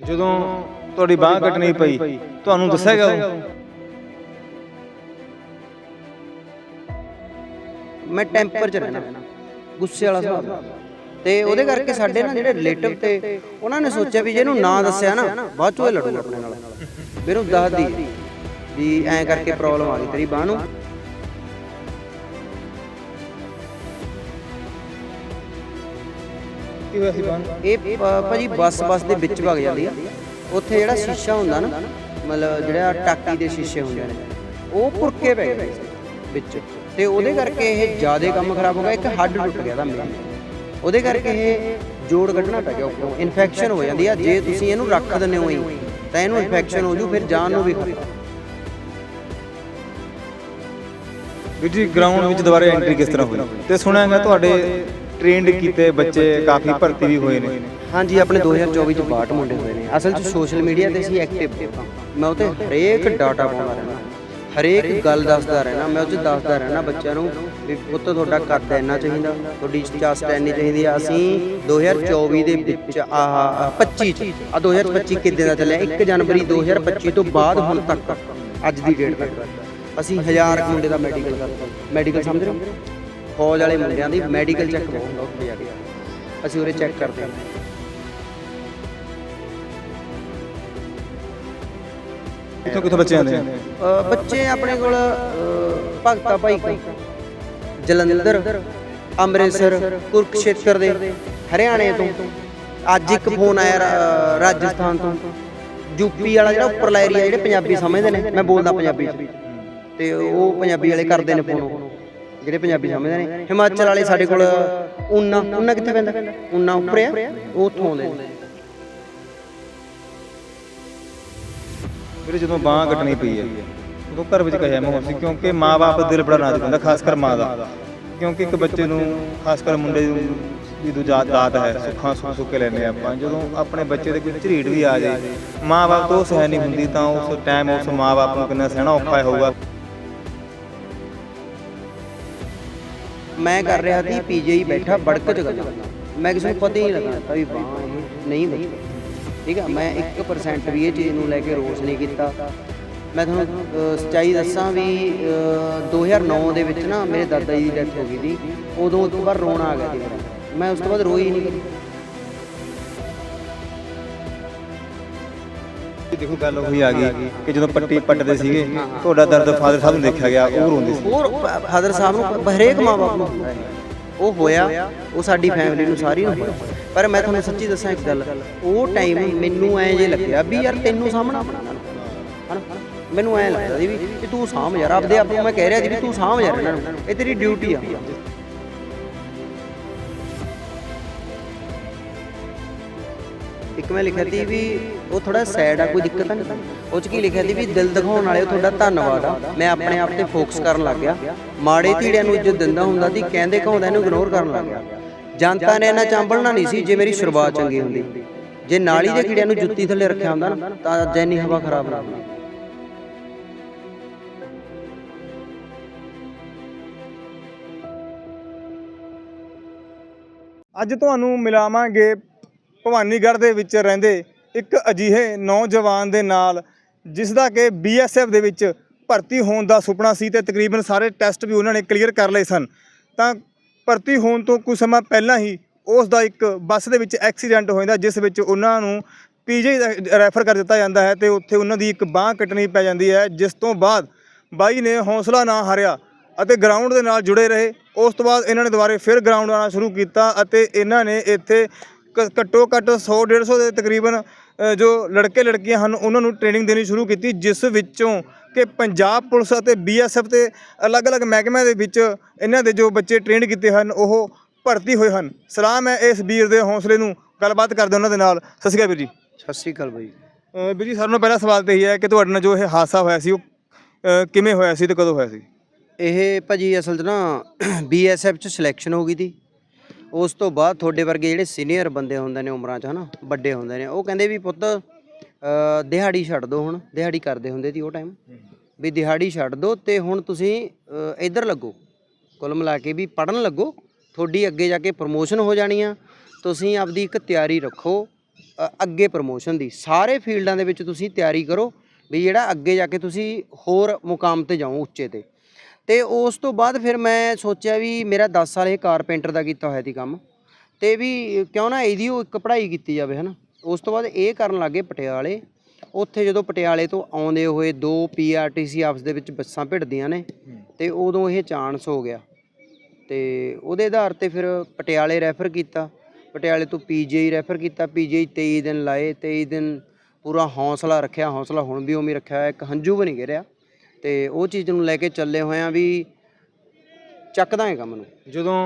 ਜਦੋਂ ਤੁਹਾਡੀ ਬਾਹ ਕੱਟਣੀ ਪਈ ਤੁਹਾਨੂੰ ਦੱਸਿਆਗਾ ਉਹ ਮੈਂ ਟੈਂਪਰ 'ਚ ਰਹਿਣਾ। ਗੁੱਸੇ ਵਾਲਾ ਸੁਭਾਅ। ਤੇ ਉਹਦੇ ਕਰਕੇ ਸਾਡੇ ਨਾ ਜਿਹੜੇ ਰਿਲੇਟਿਵ ਤੇ ਉਹਨਾਂ ਨੇ ਸੋਚਿਆ ਵੀ ਜੇ ਇਹਨੂੰ ਨਾ ਦੱਸਿਆ ਨਾ ਬਾਅਦ ਚੋਂ ਇਹ ਲੜੂਗਾ ਆਪਣੇ ਨਾਲ। ਫਿਰ ਉਹ ਦੱਸਦੀ ਵੀ ਐਂ ਕਰਕੇ ਪ੍ਰੋਬਲਮ ਆ ਗਈ ਤੇਰੀ ਬਾਹ ਨੂੰ। ਕੀ ਹੋਇਆ ਸੀ ਬਾਹ ਨੂੰ? ਇਹ ਪ- ਭਾਜੀ ਬੱਸ ਬੱਸ ਦੇ ਵਿੱਚ ਵਗ ਜਾਂਦੀ ਆ। ਉੱਥੇ ਜਿਹੜਾ ਸ਼ੀਸ਼ਾ ਹੁੰਦਾ ਨਾ ਮਤਲਬ ਜਿਹੜਾ ਟਾਕੀ ਦੇ ਸ਼ੀਸ਼ੇ ਹੁੰਦੇ ਨੇ ਉਹ ਪੁਰਕੇ ਪੈ ਗਏ ਸੀ ਵਿੱਚ। ਤੇ ਉਹਦੇ ਕਰਕੇ ਇਹ ਜ਼ਿਆਦਾ ਕੰਮ ਖਰਾਬ ਹੋ ਗਿਆ। ਇੱਕ ਹੱਡ ਟੁੱਟ ਗਿਆ ਦਾ ਮੇਨ। ਉਹਦੇ ਕਰਕੇ ਇਹ ਜੋੜ ਕੱਢਣਾ ਪੈ ਗਿਆ ਉੱਪਰੋਂ। ਇਨਫੈਕਸ਼ਨ ਹੋ ਜਾਂਦੀ ਆ। ਜੇ ਤੁਸੀਂ ਇਹਨੂੰ ਰੱਖ ਦਿੰਦੇ ਹੋ ਹੀ ਤਾਂ ਇਹਨੂੰ ਇਨਫੈਕਸ਼ਨ ਹੋ ਜੂ ਫਿਰ ਜਾਨ ਨੂੰ ਵੀ ਖਤਰਾ। ਵੀਰ ਜੀ ਗਰਾਊਂਡ ਵਿੱਚ ਦੁਬਾਰਾ ਐਂਟਰੀ ਕਿਸ ਤਰ੍ਹਾਂ ਹੋਈ? ਤੇ ਸੁਣਿਆਗਾ ਤੁਹਾਡੇ ਟ੍ਰੇਨਡ ਕੀਤੇ ਬੱਚੇ ਕਾਫੀ ਭਰਤੀ ਵੀ ਹੋਏ ਨੇ। ਹਾਂਜੀ, ਆਪਣੇ 2024 ਚ 62 ਮੁੰਡੇ ਹੋਏ ਨੇ। ਅਸਲ 'ਚ ਸੋਸ਼ਲ ਮੀਡੀਆ ਤੇ ਅਸੀਂ ਐਕਟਿਵ ਮੈਂ ਉਤੇ ਹਰੇਕ ਡਾਟਾ ਪਾਉਂਦਾ ਰਹਿਣਾ ਹਰੇਕ ਗੱਲ ਦੱਸਦਾ ਰਹਿਣਾ ਮੈਂ ਉਹ 'ਚ ਦੱਸਦਾ ਰਹਿਣਾ ਬੱਚਿਆਂ ਨੂੰ ਵੀ ਪੁੱਤ, ਤੁਹਾਡਾ ਕੱਦ ਇੰਨਾ ਚਾਹੀਦਾ। ਤੁਹਾਡੀ ਚਸਟ ਇੰਨੀ ਚਾਹੀਦੀ ਆ। ਅਸੀਂ 2024 ਦੇ ਵਿੱਚ ਆਹ 25 ਚ ਆ 2025 ਕਿੱਦਾਂ ਦਾ ਚੱਲਿਆ? 1 ਜਨਵਰੀ 2025 ਤੋਂ ਬਾਅਦ ਹੁਣ ਤੱਕ, ਅੱਜ ਦੀ ਡੇਟ ਤੱਕ। ਅਸੀਂ ਹਜ਼ਾਰ ਮੁੰਡੇ ਦਾ ਮੈਡੀਕਲ ਕਰਤਾ। ਮੈਡੀਕਲ ਸਮਝ ਰਹੇ ਹੋ? ਫੌਜ ਵਾਲੇ ਮੁੰਡਿਆਂ ਦੀ ਮੈਡੀਕਲ ਚੈੱਕ ਹੁੰਦਾ ਉੱਥੇ ਜਾ ਕੇ ਅਸੀਂ ਉਰੇ ਚੈੱਕ ਕਰਦੇ ਹਾਂ। ਕਿੱਥੋਂ ਕਿੱਥੋਂ ਬੱਚੇ ਆਉਂਦੇ ਆ ਅ, ਬੱਚੇ ਆਪਣੇ ਕੋਲ ਅ, ਭਗਤਾ ਭਾਈ ਕਾ ਜਲੰਧਰ ਅੰਮ੍ਰਿਤਸਰ ਕੁਰਕਸ਼ੇਤਰ ਦੇ ਹਰਿਆਣੇ ਤੋਂ। ਅੱਜ ਇੱਕ ਫੋਨ ਆਇਆ ਰਾ- ਰਾਜਸਥਾਨ ਤੋਂ। ਯੂਪੀ ਵਾਲਾ ਜਿਹੜਾ ਉੱਪਰਲਾ ਏਰੀਆ ਜਿਹੜੇ ਪੰਜਾਬੀ ਸਮਝਦੇ ਨੇ ਮੈਂ ਬੋਲਦਾ ਪੰਜਾਬੀ ਚ। ਤੇ ਉਹ ਪੰਜਾਬੀ ਵਾਲੇ ਕਰਦੇ ਨੇ ਫੋਨ ਜਿਹੜੇ ਪੰਜਾਬੀ ਸਮਝਦੇ ਨੇ, ਹਿਮਾਚਲ ਵਾਲੇ ਸਾਡੇ ਕੋਲ ਉਨਾ ਉਨਾ ਕਿੱਥੇ ਪੈਂਦਾ? ਉਨਾ ਉੱਪਰ ਆ? ਉਹ ਉੱਥੋਂ ਆਉਂਦੇ ਨੇ। ਵੀਰੇ, ਜਦੋਂ ਬਾਹ ਕੱਟਣੀ ਪਈ ਹੈ, ਉਦੋਂ ਘਰ ਵਿੱਚ ਕਹਿਆ ਮਾਹੌਲ ਸੀ, ਕਿਉਂਕਿ ਮਾਪੇ ਦਿਲ ਬੜਾ ਨਾਜ਼ੁਕ ਹੁੰਦਾ, ਖਾਸ ਕਰ ਮਾਂ ਦਾ। ਕਿਉਂਕਿ ਇੱਕ ਬੱਚੇ ਨੂੰ, ਖਾਸ ਕਰ ਮੁੰਡੇ ਨੂੰ, ਵੀ ਦੂਜਾ ਦਾਤ ਹੈ, ਸੁੱਖਾਂ ਸੁੱਖ ਸੁੱਕੇ ਲੈਨੇ ਆਪਾਂ, ਜਦੋਂ ਆਪਣੇ ਬੱਚੇ ਦੇ ਕੋਈ ਝਰੀਟ ਵੀ ਆ ਜਾਏ, ਮਾਂ-ਬਾਪ ਤੋਂ ਸਹਿ ਨਹੀਂ ਹੁੰਦੀ, ਤਾਂ ਉਸ ਟਾਈਮ ਉਸ ਮਾਂ-ਬਾਪ ਨੂੰ ਕਿੰਨਾ ਸਹਿਣਾ ਔਖਾ ਹੋਊਗਾ। ਮੈਂ ਕਰ ਰਿਹਾ ਸੀ ਪੀਜੀਆਈ ਬੈਠਾ ਬੜਕ ਚ ਗੱਲਾਂ ਮੈਂ ਕਿਸੇ ਨੂੰ ਪਤਾ ਹੀ ਨਹੀਂ ਲੱਗਾ। ਵੀ ਬਾਹ ਇਹ ਨਹੀਂ ਬਚੀ ਠੀਕ ਆ ਮੈਂ 1% ਵੀ ਇਹ ਚੀਜ਼ ਨੂੰ ਲੈ ਕੇ ਰੋਸ ਨਹੀਂ ਕੀਤਾ। ਮੈਂ ਤੁਹਾਨੂੰ ਅ, ਸੱਚਾਈ ਦੱਸਾਂ ਵੀ ਅ, 2009 ਦੇ ਵਿੱਚ ਨਾ ਮੇਰੇ ਦਾਦਾ ਜੀ ਦੀ ਡੈਥ ਹੋ ਗਈ ਸੀ। ਉਦੋਂ ਉਸ ਤੋਂ ਬਾਅਦ ਰੋਣਾ ਆ ਗਿਆ ਸੀ ਮੈਂ ਉਸ ਤੋਂ ਬਾਅਦ ਰੋਈ ਹੀ ਨਹੀਂ ਦੇਖੋ ਗੱਲ ਉਹੀ ਆ ਗਈ ਕਿ ਜਦੋਂ ਪੱਟੀ ਪੱਟਦੇ ਸੀਗੇ, ਤੁਹਾਡਾ ਦਰਦ ਫਾਦਰ ਸਾਹਿਬ ਨੂੰ ਦੇਖਿਆ ਗਿਆ, ਉਹ ਰੋਂਦੇ ਸੀ। ਹੋਰ ਫਾਦਰ ਸਾਹਿਬ ਨੂੰ ਹਰੇਕ ਮਾਂ-ਬਾਪ ਨੂੰ। ਉਹ ਹੋਇਆ, ਉਹ ਸਾਡੀ ਫੈਮਿਲੀ ਨੂੰ ਸਾਰੀ ਨੂੰ ਹੋਇਆ ਪਰ ਮੈਂ ਤੁਹਾਨੂੰ ਸੱਚੀ ਦੱਸਾਂ ਇੱਕ ਗੱਲ, ਉਹ ਟਾਈਮ ਮੈਨੂੰ ਐਂ ਜੇ ਲੱਗਿਆ ਵੀ ਯਾਰ ਤੈਨੂੰ ਸਾਹਮਣਾ। ਮੈਨੂੰ ਐਂ ਲੱਗਦਾ ਸੀ ਵੀ ਤੂੰ ਸਾਂਭ ਯਾਰ, ਆਪਦੇ ਆਪ ਨੂੰ ਮੈਂ ਕਹਿ ਰਿਹਾ ਸੀ ਵੀ ਤੂੰ ਸਾਂਭ ਯਾਰ ਇਹਨਾਂ ਨੂੰ। ਇਹ ਤੇਰੀ ਡਿਊਟੀ ਆ। ਇੱਕ ਮੈਂ ਲਿਖਿਆ ਸੀ ਵੀ ਉਹ ਥੋੜਾ ਸੈਡ ਆ, ਕੋਈ ਦਿੱਕਤ ਨਹੀਂ। ਉਹ ਚ ਕੀ ਲਿਖਿਆ ਸੀ ਵੀ ਦਿਲ ਦਿਖਾਉਣ ਵਾਲੇ ਤੁਹਾਡਾ ਧੰਨਵਾਦ ਆ। ਮੈਂ ਆਪਣੇ ਆਪ ਤੇ ਫੋਕਸ ਕਰਨ ਲੱਗ ਗਿਆ। ਮਾੜੇ ਧੀੜਿਆਂ ਨੂੰ ਇੱਜ਼ਤ ਦਿੰਦਾ ਹੁੰਦਾ ਸੀ, ਕਹਿੰਦੇ ਕਹਾਉਂਦਾ ਇਹਨੂੰ ਇਗਨੋਰ ਕਰਨ ਲੱਗ ਗਿਆ। ਜਨਤਾ ਨੇ ਇਹਨਾਂ ਚਾਂਬਲਣਾ ਨਹੀਂ ਸੀ ਜੇ ਮੇਰੀ ਸ਼ੁਰੂਆਤ ਚੰਗੀ ਹੁੰਦੀ। ਜੇ ਨਾਲੀ ਦੇ ਕੀੜਿਆਂ ਨੂੰ ਜੁੱਤੀ ਥੱਲੇ ਰੱਖਿਆ ਹੁੰਦਾ ਨਾ, ਤਾਂ ਅੱਜ ਇੰਨੀ ਹਵਾ ਖਰਾਬ ਨਾ ਹੁੰਦੀ। ਅੱਜ ਤੁਹਾਨੂੰ ਮਿਲਾਵਾਂਗੇ ਭਵਾਨੀਗੜ੍ਹ ਦੇ ਵਿੱਚ ਰਹਿੰਦੇ ਇੱਕ ਅਜਿਹੇ ਨੌਜਵਾਨ ਦੇ ਨਾਲ, ਜਿਸ ਦਾ ਕਿ ਬੀਐਸਐਫ ਦੇ ਵਿੱਚ ਭਰਤੀ ਹੋਣ ਦਾ ਸੁਪਨਾ ਸੀ ਤੇ ਤਕਰੀਬਨ ਸਾਰੇ ਟੈਸਟ ਵੀ ਉਹਨਾਂ ਨੇ ਕਲੀਅਰ ਕਰ ਲਏ ਸਨ। ਤਾਂ ਭਰਤੀ ਹੋਣ ਤੋਂ ਕੁਝ ਸਮਾਂ ਪਹਿਲਾਂ ਹੀ ਉਸ ਦਾ ਇੱਕ ਬੱਸ ਦੇ ਵਿੱਚ ਐਕਸੀਡੈਂਟ ਹੋ ਜਾਂਦਾ, ਜਿਸ ਵਿੱਚ ਉਹਨਾਂ ਨੂੰ ਪੀਜੀ ਰੈਫਰ ਕਰ ਦਿੱਤਾ ਜਾਂਦਾ ਹੈ ਤੇ ਉੱਥੇ ਉਹਨਾਂ ਦੀ ਇੱਕ ਬਾਹ ਕੱਟਣੀ ਪੈ ਜਾਂਦੀ ਹੈ, ਜਿਸ ਤੋਂ ਬਾਅਦ ਬਾਈ ਨੇ ਹੌਸਲਾ ਨਾ ਹਾਰਿਆ ਅਤੇ ਗਰਾਊਂਡ ਦੇ ਨਾਲ ਜੁੜੇ ਰਹੇ। ਉਸ ਤੋਂ ਬਾਅਦ ਇਹਨਾਂ ਨੇ ਦੁਬਾਰੇ ਫਿਰ ਗਰਾਊਂਡ ਆਉਣਾ ਸ਼ੁਰੂ ਕੀਤਾ ਅਤੇ ਇਹਨਾਂ ਨੇ ਇੱਥੇ ਕ- ਘੱਟੋ ਘੱਟ 100 150 ਦੇ ਤਕਰੀਬਨ ਅ, ਜੋ ਲੜਕੇ ਲੜਕੀਆਂ ਹਨ ਉਹਨਾਂ ਨੂੰ ਟ੍ਰੇਨਿੰਗ ਦੇਣੀ ਸ਼ੁਰੂ ਕੀਤੀ ਜਿਸ ਵਿੱਚੋਂ ਕਿ ਪੰਜਾਬ ਪੁਲਿਸ ਅਤੇ ਬੀਐਸਐਫ ਤੇ ਅਲੱਗ-ਅਲੱਗ ਮਹਿਕਮਿਆਂ ਦੇ ਵਿੱਚ ਇਹਨਾਂ ਦੇ ਜੋ ਬੱਚੇ ਟ੍ਰੇਨਡ ਕੀਤੇ ਹਨ ਉਹ ਭਰਤੀ ਹੋਏ ਹਨ। ਸਲਾਮ ਹੈ ਇਸ ਵੀਰ ਦੇ ਹੌਸਲੇ ਨੂੰ। ਗੱਲਬਾਤ ਕਰਦੇ ਉਹਨਾਂ ਦੇ ਨਾਲ। ਸਤਿ ਸ਼੍ਰੀ ਅਕਾਲ ਵੀਰ ਜੀ। ਸਤਿ ਸ੍ਰੀ ਅਕਾਲ ਬਾਈ। ਅ, ਵੀਰ ਜੀ ਸਾਰਿਆਂ ਨੂੰ ਪਹਿਲਾ ਸਵਾਲ ਤੇ ਇਹ ਹੈ ਕਿ ਤੁਹਾਡੇ ਨਾਲ ਜੋ ਇਹ ਹਾਦਸਾ ਹੋਇਆ ਸੀ ਉਹ ਅ, ਕਿਵੇਂ ਹੋਇਆ ਸੀ ਤੇ ਕਦੋਂ ਹੋਇਆ ਸੀ? ਇਹ ਭਾਜੀ ਅਸਲ 'ਚ ਨਾ ਬੀਐਸਐਫ 'ਚ ਸਿਲੈਕਸ਼ਨ ਹੋ ਗਈ ਤੀ। ਉਸ ਤੋਂ ਬਾਅਦ ਤੁਹਾਡੇ ਵਰਗੇ ਜਿਹੜੇ ਸੀਨੀਅਰ ਬੰਦੇ ਹੁੰਦੇ ਨੇ ਉਮਰਾਂ 'ਚ ਹਨਾ ਵੱਡੇ ਹੁੰਦੇ ਨੇ ਉਹ ਕਹਿੰਦੇ ਵੀ ਪੁੱਤ ਅ, ਦਿਹਾੜੀ ਛੱਡ ਦਿਓ ਹੁਣ ਦਿਹਾੜੀ ਕਰਦੇ ਹੁੰਦੇ ਸੀ ਉਹ ਟਾਈਮ ਵੀ ਦਿਹਾੜੀ ਛੱਡ ਦਿਓ ਤੇ ਹੁਣ ਤੁਸੀਂ ਅ, ਇੱਧਰ ਲੱਗੋ ਕੁੱਲ ਮਿਲਾ ਕੇ ਵੀ ਪੜਨ ਲੱਗੋ ਤੁਹਾਡੀ ਅੱਗੇ ਜਾ ਕੇ ਪ੍ਰਮੋਸ਼ਨ ਹੋ ਜਾਣੀ ਆ ਤੁਸੀਂ ਆਪਦੀ ਇੱਕ ਤਿਆਰੀ ਰੱਖੋ ਅ, ਅੱਗੇ ਪ੍ਰਮੋਸ਼ਨ ਦੀ। ਸਾਰੇ ਫੀਲਡਾਂ ਦੇ ਵਿੱਚ ਤੁਸੀਂ ਤਿਆਰੀ ਕਰੋ ਵੀ ਜਿਹੜਾ ਅੱਗੇ ਜਾ ਕੇ ਤੁਸੀਂ ਹੋਰ ਮੁਕਾਮ ਤੇ ਜਾਓ ਉੱਚੇ ਤੇ। ਤੇ ਉਸ ਤੋਂ ਬਾਅਦ ਫਿਰ ਮੈਂ ਸੋਚਿਆ ਵੀ ਮੇਰਾ 10 ਸਾਲ ਇਹ ਕਾਰਪੈਂਟਰ ਦਾ ਕੀਤਾ ਹੋਇਆ ਸੀ ਕੰਮ ਤੇ ਵੀ ਕਿਉਂ ਨਾ ਇਹਦੀ ਉਹ ਇੱਕ ਪੜ੍ਹਾਈ ਕੀਤੀ ਜਾਵੇ ਹਨਾ? ਉਸ ਤੋਂ ਬਾਅਦ ਇਹ ਕਰਨ ਲੱਗੇ ਪਟਿਆਲੇ। ਉੱਥੇ ਜਦੋਂ ਪਟਿਆਲੇ ਤੋਂ ਆਉਂਦੇ ਹੋਏ ਦੋ ਪੀਆਰਟੀਸੀ ਆਫਿਸ ਦੇ ਵਿੱਚ ਬੱਸਾਂ ਭਿੜਦੀਆਂ ਨੇ ਤੇ ਉਦੋਂ ਇਹ ਚਾਂਸ ਹੋ ਗਿਆ। ਤੇ ਉਹਦੇ ਆਧਾਰ ਤੇ ਫਿਰ ਪਟਿਆਲੇ ਰੈਫਰ ਕੀਤਾ। ਪਟਿਆਲੇ ਤੋਂ ਪੀਜੀਆਈ ਰੈਫਰ ਕੀਤਾ। ਪੀਜੀਆਈ 23 ਦਿਨ ਲਾਏ। 23 ਦਿਨ ਪੂਰਾ ਹੌਸਲਾ ਰੱਖਿਆ। ਹੌਸਲਾ ਹੁਣ ਵੀ ਉਵੇਂ ਰੱਖਿਆ ਹੋਇਆ, ਇੱਕ ਹੰਝੂ ਵੀ ਨਹੀਂ ਗਿਰਿਆ। ਤੇ ਉਹ ਚੀਜ਼ ਨੂੰ ਲੈ ਕੇ ਚੱਲੇ ਹੋਏ ਆ ਵੀ ਚੱਕ ਦਾਂਗੇ ਕੰਮ ਨੂੰ ਜਦੋਂ